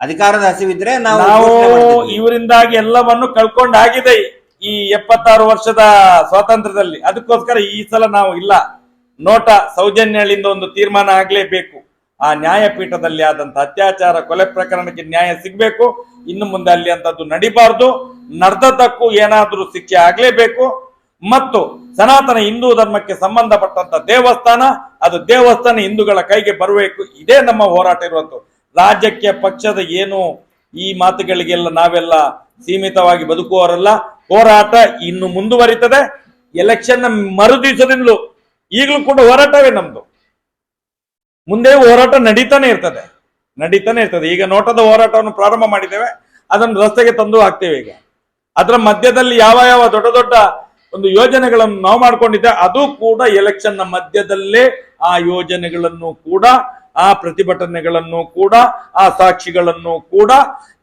ಅಧಿಕಾರದ ಹಸಿವಿದ್ರೆ ನಾವು ನಾವು ಘೋಷಣೆ ಮಾಡ್ತಿದ್ವಿ. ಇವರಿಂದಾಗಿ ಎಲ್ಲವನ್ನು ಕಳ್ಕೊಂಡಾಗಿದೆ ಈ ಎಪ್ಪತ್ತಾರು ವರ್ಷದ ಸ್ವಾತಂತ್ರ್ಯದಲ್ಲಿ. ಅದಕ್ಕೋಸ್ಕರ ಈ ಸಲ ನಾವು ಇಲ್ಲ. ನೋಟ ಸೌಜನ್ಯಗಳಿಂದ ಒಂದು ತೀರ್ಮಾನ ಆಗ್ಲೇಬೇಕು. ಆ ನ್ಯಾಯಪೀಠದಲ್ಲಿ ಆದಂತ ಅತ್ಯಾಚಾರ ಕೊಲೆ ಪ್ರಕರಣಕ್ಕೆ ನ್ಯಾಯ ಸಿಗಬೇಕು. ಇನ್ನು ಮುಂದೆ ಅಲ್ಲಿ ಅಂತದ್ದು ನಡಿಬಾರ್ದು. ನಡೆದದ್ದಕ್ಕೂ ಏನಾದರೂ ಶಿಕ್ಷೆ ಆಗ್ಲೇಬೇಕು. ಮತ್ತು ಸನಾತನ ಹಿಂದೂ ಧರ್ಮಕ್ಕೆ ಸಂಬಂಧಪಟ್ಟಂತ ದೇವಸ್ಥಾನ, ಅದು ದೇವಸ್ಥಾನ ಹಿಂದೂಗಳ ಕೈಗೆ ಬರಬೇಕು. ಇದೇ ನಮ್ಮ ಹೋರಾಟ ಇರುವಂತ ರಾಜ್ಯಕ್ಕೆ, ಪಕ್ಷದ ಏನು ಈ ಮಾತುಗಳಿಗೆಲ್ಲ ನಾವೆಲ್ಲ ಸೀಮಿತವಾಗಿ ಬದುಕುವವರಲ್ಲ. ಹೋರಾಟ ಇನ್ನು ಮುಂದುವರಿತದೆ. ಎಲೆಕ್ಷನ್ ಮರುದಿವಸದಿಂದಲೂ ಈಗಲೂ ಕೂಡ ಹೋರಾಟವೇ ನಮ್ದು. ಮುಂದೆ ಹೋರಾಟ ನಡೀತಾನೆ ಇರ್ತದೆ. ನಡೀತಾನೆ ಇರ್ತದೆ. ಈಗ ನೋಟದ ಹೋರಾಟವನ್ನು ಪ್ರಾರಂಭ ಮಾಡಿದ್ದೇವೆ. ಅದನ್ನು ರಸ್ತೆಗೆ ತಂದು ಹಾಕ್ತೇವೆ ಈಗ. ಅದರ ಮಧ್ಯದಲ್ಲಿ ಯಾವ ಯಾವ ದೊಡ್ಡ ದೊಡ್ಡ ಒಂದು ಯೋಜನೆಗಳನ್ನು ನಾವು ಮಾಡ್ಕೊಂಡಿದ್ದೆ, ಅದು ಕೂಡ ಎಲೆಕ್ಷನ್ನ ಮಧ್ಯದಲ್ಲೇ ಆ ಯೋಜನೆಗಳನ್ನು ಕೂಡ, ಆ ಪ್ರತಿಭಟನೆಗಳನ್ನು ಕೂಡ, ಆ ಸಾಕ್ಷಿಗಳನ್ನು ಕೂಡ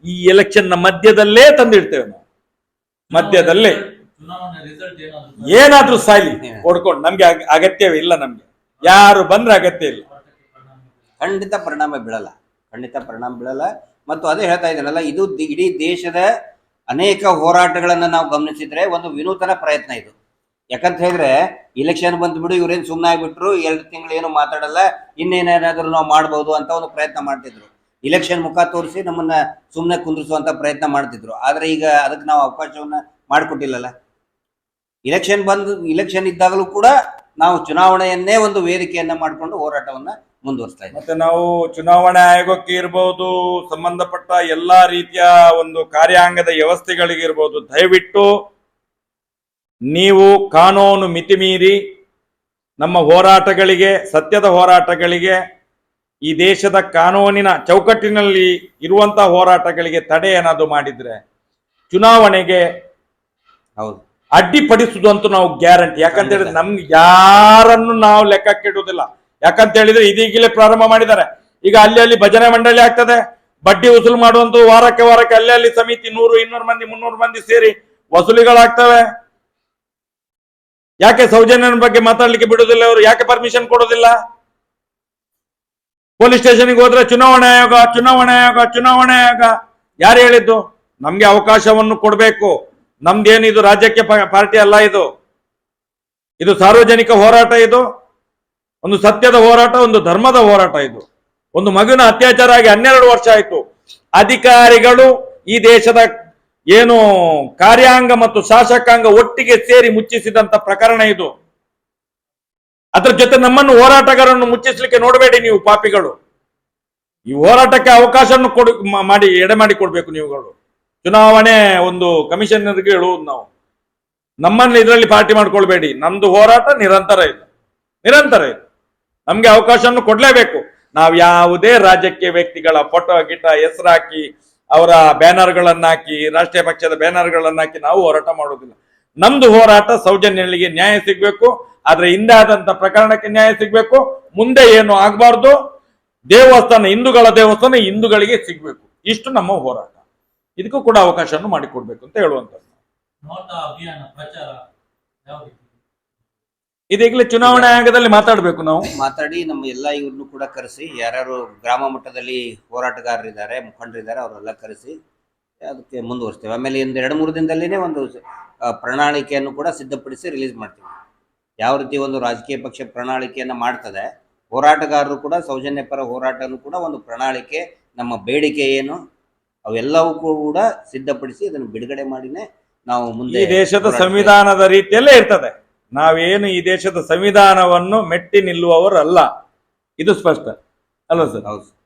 ಈ ಎಲೆಕ್ಷನ್ನ ಮಧ್ಯದಲ್ಲೇ ತಂದಿಡ್ತೇವೆ ನಾವು. ಮಧ್ಯದಲ್ಲೇ. ಏನಾದ್ರು ಸಾಯ್ಲಿ ಹೊಡ್ಕೊಂಡು ನಮ್ಗೆ ಅಗ- ಅಗತ್ಯವೇ ಇಲ್ಲ ನಮ್ಗೆ. ಯಾರು ಬಂದ್ರೆ ಅಗತ್ಯ ಇಲ್ಲ. ಖಂಡಿತ ಪರಿಣಾಮ ಬೀಳಲ್ಲ. ಖಂಡಿತ ಪರಿಣಾಮ ಬೀಳಲ್ಲ. ಮತ್ತು ಅದೇ ಹೇಳ್ತಾ ಇದ್ದಾರಲ್ಲ, ಇದು ಇಡೀ ದೇಶದ ಅನೇಕ ಹೋರಾಟಗಳನ್ನು ನಾವು ಗಮನಿಸಿದ್ರೆ ಒಂದು ವಿನೂತನ ಪ್ರಯತ್ನ ಇದು. ಯಾಕಂತ ಹೇಳಿದ್ರೆ ಇಲೆಕ್ಷನ್ ಬಂದ್ಬಿಡು, ಇವ್ರೇನು ಸುಮ್ಮನೆ ಆಗ್ಬಿಟ್ರು ಎರಡು ತಿಂಗಳು ಏನು ಮಾತಾಡಲ್ಲ, ಇನ್ನೇನೇನಾದ್ರೂ ನಾವು ಮಾಡ್ಬೋದು ಅಂತ ಒಂದು ಪ್ರಯತ್ನ ಮಾಡ್ತಿದ್ರು. ಇಲೆಕ್ಷನ್ ಮುಖ ತೋರಿಸಿ ನಮ್ಮನ್ನ ಸುಮ್ಮನೆ ಕುಂದಿರಿಸುವಂತ ಪ್ರಯತ್ನ ಮಾಡ್ತಿದ್ರು. ಆದ್ರೆ ಈಗ ಅದಕ್ಕೆ ನಾವು ಅವಕಾಶವನ್ನ ಮಾಡಿಕೊಟ್ಟಿಲ್ಲಲ್ಲ. ಇಲೆಕ್ಷನ್ ಬಂದು ಇಲೆಕ್ಷನ್ ಇದ್ದಾಗಲೂ ಕೂಡ ನಾವು ಚುನಾವಣೆಯನ್ನೇ ಒಂದು ವೇದಿಕೆಯನ್ನ ಮಾಡಿಕೊಂಡು ಹೋರಾಟವನ್ನ ಮುಂದುವರಿಸ್ತಾ ಇದ್ದೀವಿ. ಮತ್ತೆ ನಾವು ಚುನಾವಣಾ ಆಯೋಗಕ್ಕೆ ಇರ್ಬೋದು ಸಂಬಂಧಪಟ್ಟ ಎಲ್ಲಾ ರೀತಿಯ ಒಂದು ಕಾರ್ಯಾಂಗದ ವ್ಯವಸ್ಥೆಗಳಿಗೆ ಇರ್ಬೋದು ದಯವಿಟ್ಟು ನೀವು ಕಾನೂನು ಮಿತಿಮೀರಿ ನಮ್ಮ ಹೋರಾಟಗಳಿಗೆ ಸತ್ಯದ ಹೋರಾಟಗಳಿಗೆ ಈ ದೇಶದ ಕಾನೂನಿನ ಚೌಕಟ್ಟಿನಲ್ಲಿ ಇರುವಂತಹ ಹೋರಾಟಗಳಿಗೆ ತಡೆ ಏನಾದರೂ ಮಾಡಿದ್ರೆ ಚುನಾವಣೆಗೆ ಹೌದು. ಅಡ್ಡಿಪಡಿಸುದು ಅಂತೂ ನಾವು ಗ್ಯಾರಂಟಿ. ಯಾಕಂತ ಹೇಳಿದ್ರೆ ನಮ್ಗೆ ಯಾರನ್ನು ನಾವು ಲೆಕ್ಕಕ್ಕೆ ಇಡುವುದಿಲ್ಲ ಯಾಕಂತ ಹೇಳಿದ್ರೆ ಇದೀಗಲೇ ಪ್ರಾರಂಭ ಮಾಡಿದ್ದಾರೆ. ಈಗ ಅಲ್ಲಿ ಅಲ್ಲಿ ಭಜನೆ ಮಂಡಳಿ ಆಗ್ತದೆ. ಬಡ್ಡಿ ವಸೂಲು ಮಾಡುವಂತ ವಾರಕ್ಕೆ ವಾರಕ್ಕೆ ಅಲ್ಲಿ ಅಲ್ಲಿ ಸಮಿತಿ ನೂರು ಇನ್ನೂರು ಮಂದಿ ಮುನ್ನೂರು ಮಂದಿ ಸೇರಿ ವಸೂಲಿಗಳಾಗ್ತವೆ. ಯಾಕೆ ಸೌಜನ್ಯನ ಬಗ್ಗೆ ಮಾತಾಡ್ಲಿಕ್ಕೆ ಬಿಡುದಿಲ್ಲ ಅವರು? ಯಾಕೆ ಪರ್ಮಿಷನ್ ಕೊಡೋದಿಲ್ಲ ಪೊಲೀಸ್ ಸ್ಟೇಷನ್ಗೆ ಹೋದ್ರೆ ಚುನಾವಣೆ ಆಯೋಗ ಚುನಾವಣೆ ಆಯೋಗ ಚುನಾವಣೆ ಆಯೋಗ. ಯಾರು ಹೇಳಿದ್ದು? ನಮ್ಗೆ ಅವಕಾಶವನ್ನು ಕೊಡಬೇಕು. ನಮ್ದೇನು ಇದು ರಾಜ್ಯಕ್ಕೆ ಪಾರ್ಟಿ ಅಲ್ಲ ಇದು? ಇದು ಸಾರ್ವಜನಿಕ ಹೋರಾಟ ಇದು? ಒಂದು ಸತ್ಯದ ಹೋರಾಟ, ಒಂದು ಧರ್ಮದ ಹೋರಾಟ ಇದು. ಒಂದು ಮಗುವಿನ ಅತ್ಯಾಚಾರ ಆಗಿ ಹನ್ನೆರಡು ವರ್ಷ ಆಯಿತು. ಅಧಿಕಾರಿಗಳು ಈ ದೇಶದ ಏನು ಕಾರ್ಯಾಂಗ ಮತ್ತು ಶಾಸಕಾಂಗ ಒಟ್ಟಿಗೆ ಸೇರಿ ಮುಚ್ಚಿಸಿದಂತ ಪ್ರಕರಣ ಇದು. ಅದ್ರ ಜೊತೆ ನಮ್ಮನ್ನು ಹೋರಾಟಗಾರನ್ನು ಮುಚ್ಚಿಸ್ಲಿಕ್ಕೆ ನೋಡಬೇಡಿ ನೀವು ಪಾಪಿಗಳು. ಈ ಹೋರಾಟಕ್ಕೆ ಅವಕಾಶವನ್ನು ಕೊಡ ಮಾಡಿ, ಎಡೆ ಮಾಡಿ ಕೊಡ್ಬೇಕು ನೀವುಗಳು. ಚುನಾವಣೆ ಒಂದು ಕಮಿಷನರ್ಗೆ ಹೇಳುವುದು ನಾವು. ನಮ್ಮನ್ನು ಇದರಲ್ಲಿ ಪಾರ್ಟಿ ಮಾಡ್ಕೊಳ್ಬೇಡಿ. ನಮ್ದು ಹೋರಾಟ ನಿರಂತರ ಇದೆ. ನಿರಂತರ ಇದೆ. ನಮ್ಗೆ ಅವಕಾಶವನ್ನು ಕೊಡ್ಲೇಬೇಕು. ನಾವು ಯಾವುದೇ ರಾಜಕೀಯ ವ್ಯಕ್ತಿಗಳ ಫೋಟೋ, ಗಿಟ ಹೆಸರು ಹಾಕಿ ಅವರ ಬ್ಯಾನರ್ಗಳನ್ನ ಹಾಕಿ, ರಾಷ್ಟ್ರೀಯ ಪಕ್ಷದ ಬ್ಯಾನರ್ಗಳನ್ನ ಹಾಕಿ ನಾವು ಹೋರಾಟ ಮಾಡೋದಿಲ್ಲ. ನಮ್ದು ಹೋರಾಟ ಸೌಜನ್ಯಗಳಿಗೆ ನ್ಯಾಯ ಸಿಗ್ಬೇಕು. ಆದ್ರೆ ಹಿಂದೆ ಪ್ರಕರಣಕ್ಕೆ ನ್ಯಾಯ ಸಿಗ್ಬೇಕು. ಮುಂದೆ ಏನು ಆಗಬಾರ್ದು? ದೇವಸ್ಥಾನ, ಹಿಂದೂಗಳ ದೇವಸ್ಥಾನ ಹಿಂದೂಗಳಿಗೆ ಸಿಗ್ಬೇಕು. ಇಷ್ಟು ನಮ್ಮ ಹೋರಾಟ. ಇದಕ್ಕೂ ಕೂಡ ಅವಕಾಶವನ್ನು ಮಾಡಿಕೊಡ್ಬೇಕು ಅಂತ ಹೇಳುವಂಥದ್ದು. ಇದೀಗಲೇ ಚುನಾವಣೆ ಆಯೋಗದಲ್ಲಿ ಮಾತಾಡಬೇಕು ನಾವು. ಮಾತಾಡಿ ನಮ್ಮ ಎಲ್ಲ ಇವ್ರನ್ನು ಕೂಡ ಕರೆಸಿ ಯಾರ್ಯಾರು ಗ್ರಾಮ ಮಟ್ಟದಲ್ಲಿ ಹೋರಾಟಗಾರರಿದ್ದಾರೆ ಮುಖಂಡರಿದ್ದಾರೆ ಅವರೆಲ್ಲ ಕರೆಸಿ ಅದಕ್ಕೆ ಮುಂದುವರಿಸ್ತೇವೆ. ಆಮೇಲೆ ಒಂದು ಎರಡು ಮೂರು ದಿನದಲ್ಲಿನೇ ಒಂದು ಪ್ರಣಾಳಿಕೆಯನ್ನು ಕೂಡ ಸಿದ್ಧಪಡಿಸಿ ರಿಲೀಸ್ ಮಾಡ್ತೀವಿ. ಯಾವ ರೀತಿ ಒಂದು ರಾಜಕೀಯ ಪಕ್ಷ ಪ್ರಣಾಳಿಕೆಯನ್ನು ಮಾಡ್ತದೆ ಹೋರಾಟಗಾರರು ಕೂಡ ಸೌಜನ್ಯ ಪರ ಹೋರಾಟನೂ ಕೂಡ ಒಂದು ಪ್ರಣಾಳಿಕೆ ನಮ್ಮ ಬೇಡಿಕೆ ಏನು ಅವೆಲ್ಲವೂ ಕೂಡ ಸಿದ್ಧಪಡಿಸಿ ಅದನ್ನು ಬಿಡುಗಡೆ ಮಾಡಿನೇ ನಾವು ಮುಂದೆ ಈ ದೇಶದ ಸಂವಿಧಾನದ ರೀತಿಯಲ್ಲೇ ಇರ್ತದೆ. ನಾವೇನು ಈ ದೇಶದ ಸಂವಿಧಾನವನ್ನು ಮೆಟ್ಟಿ ನಿಲ್ಲುವವರು ಅಲ್ಲ ಇದು ಸ್ಪಷ್ಟ. ಅಲ್ವಾ ಸರ್? ಹೌದು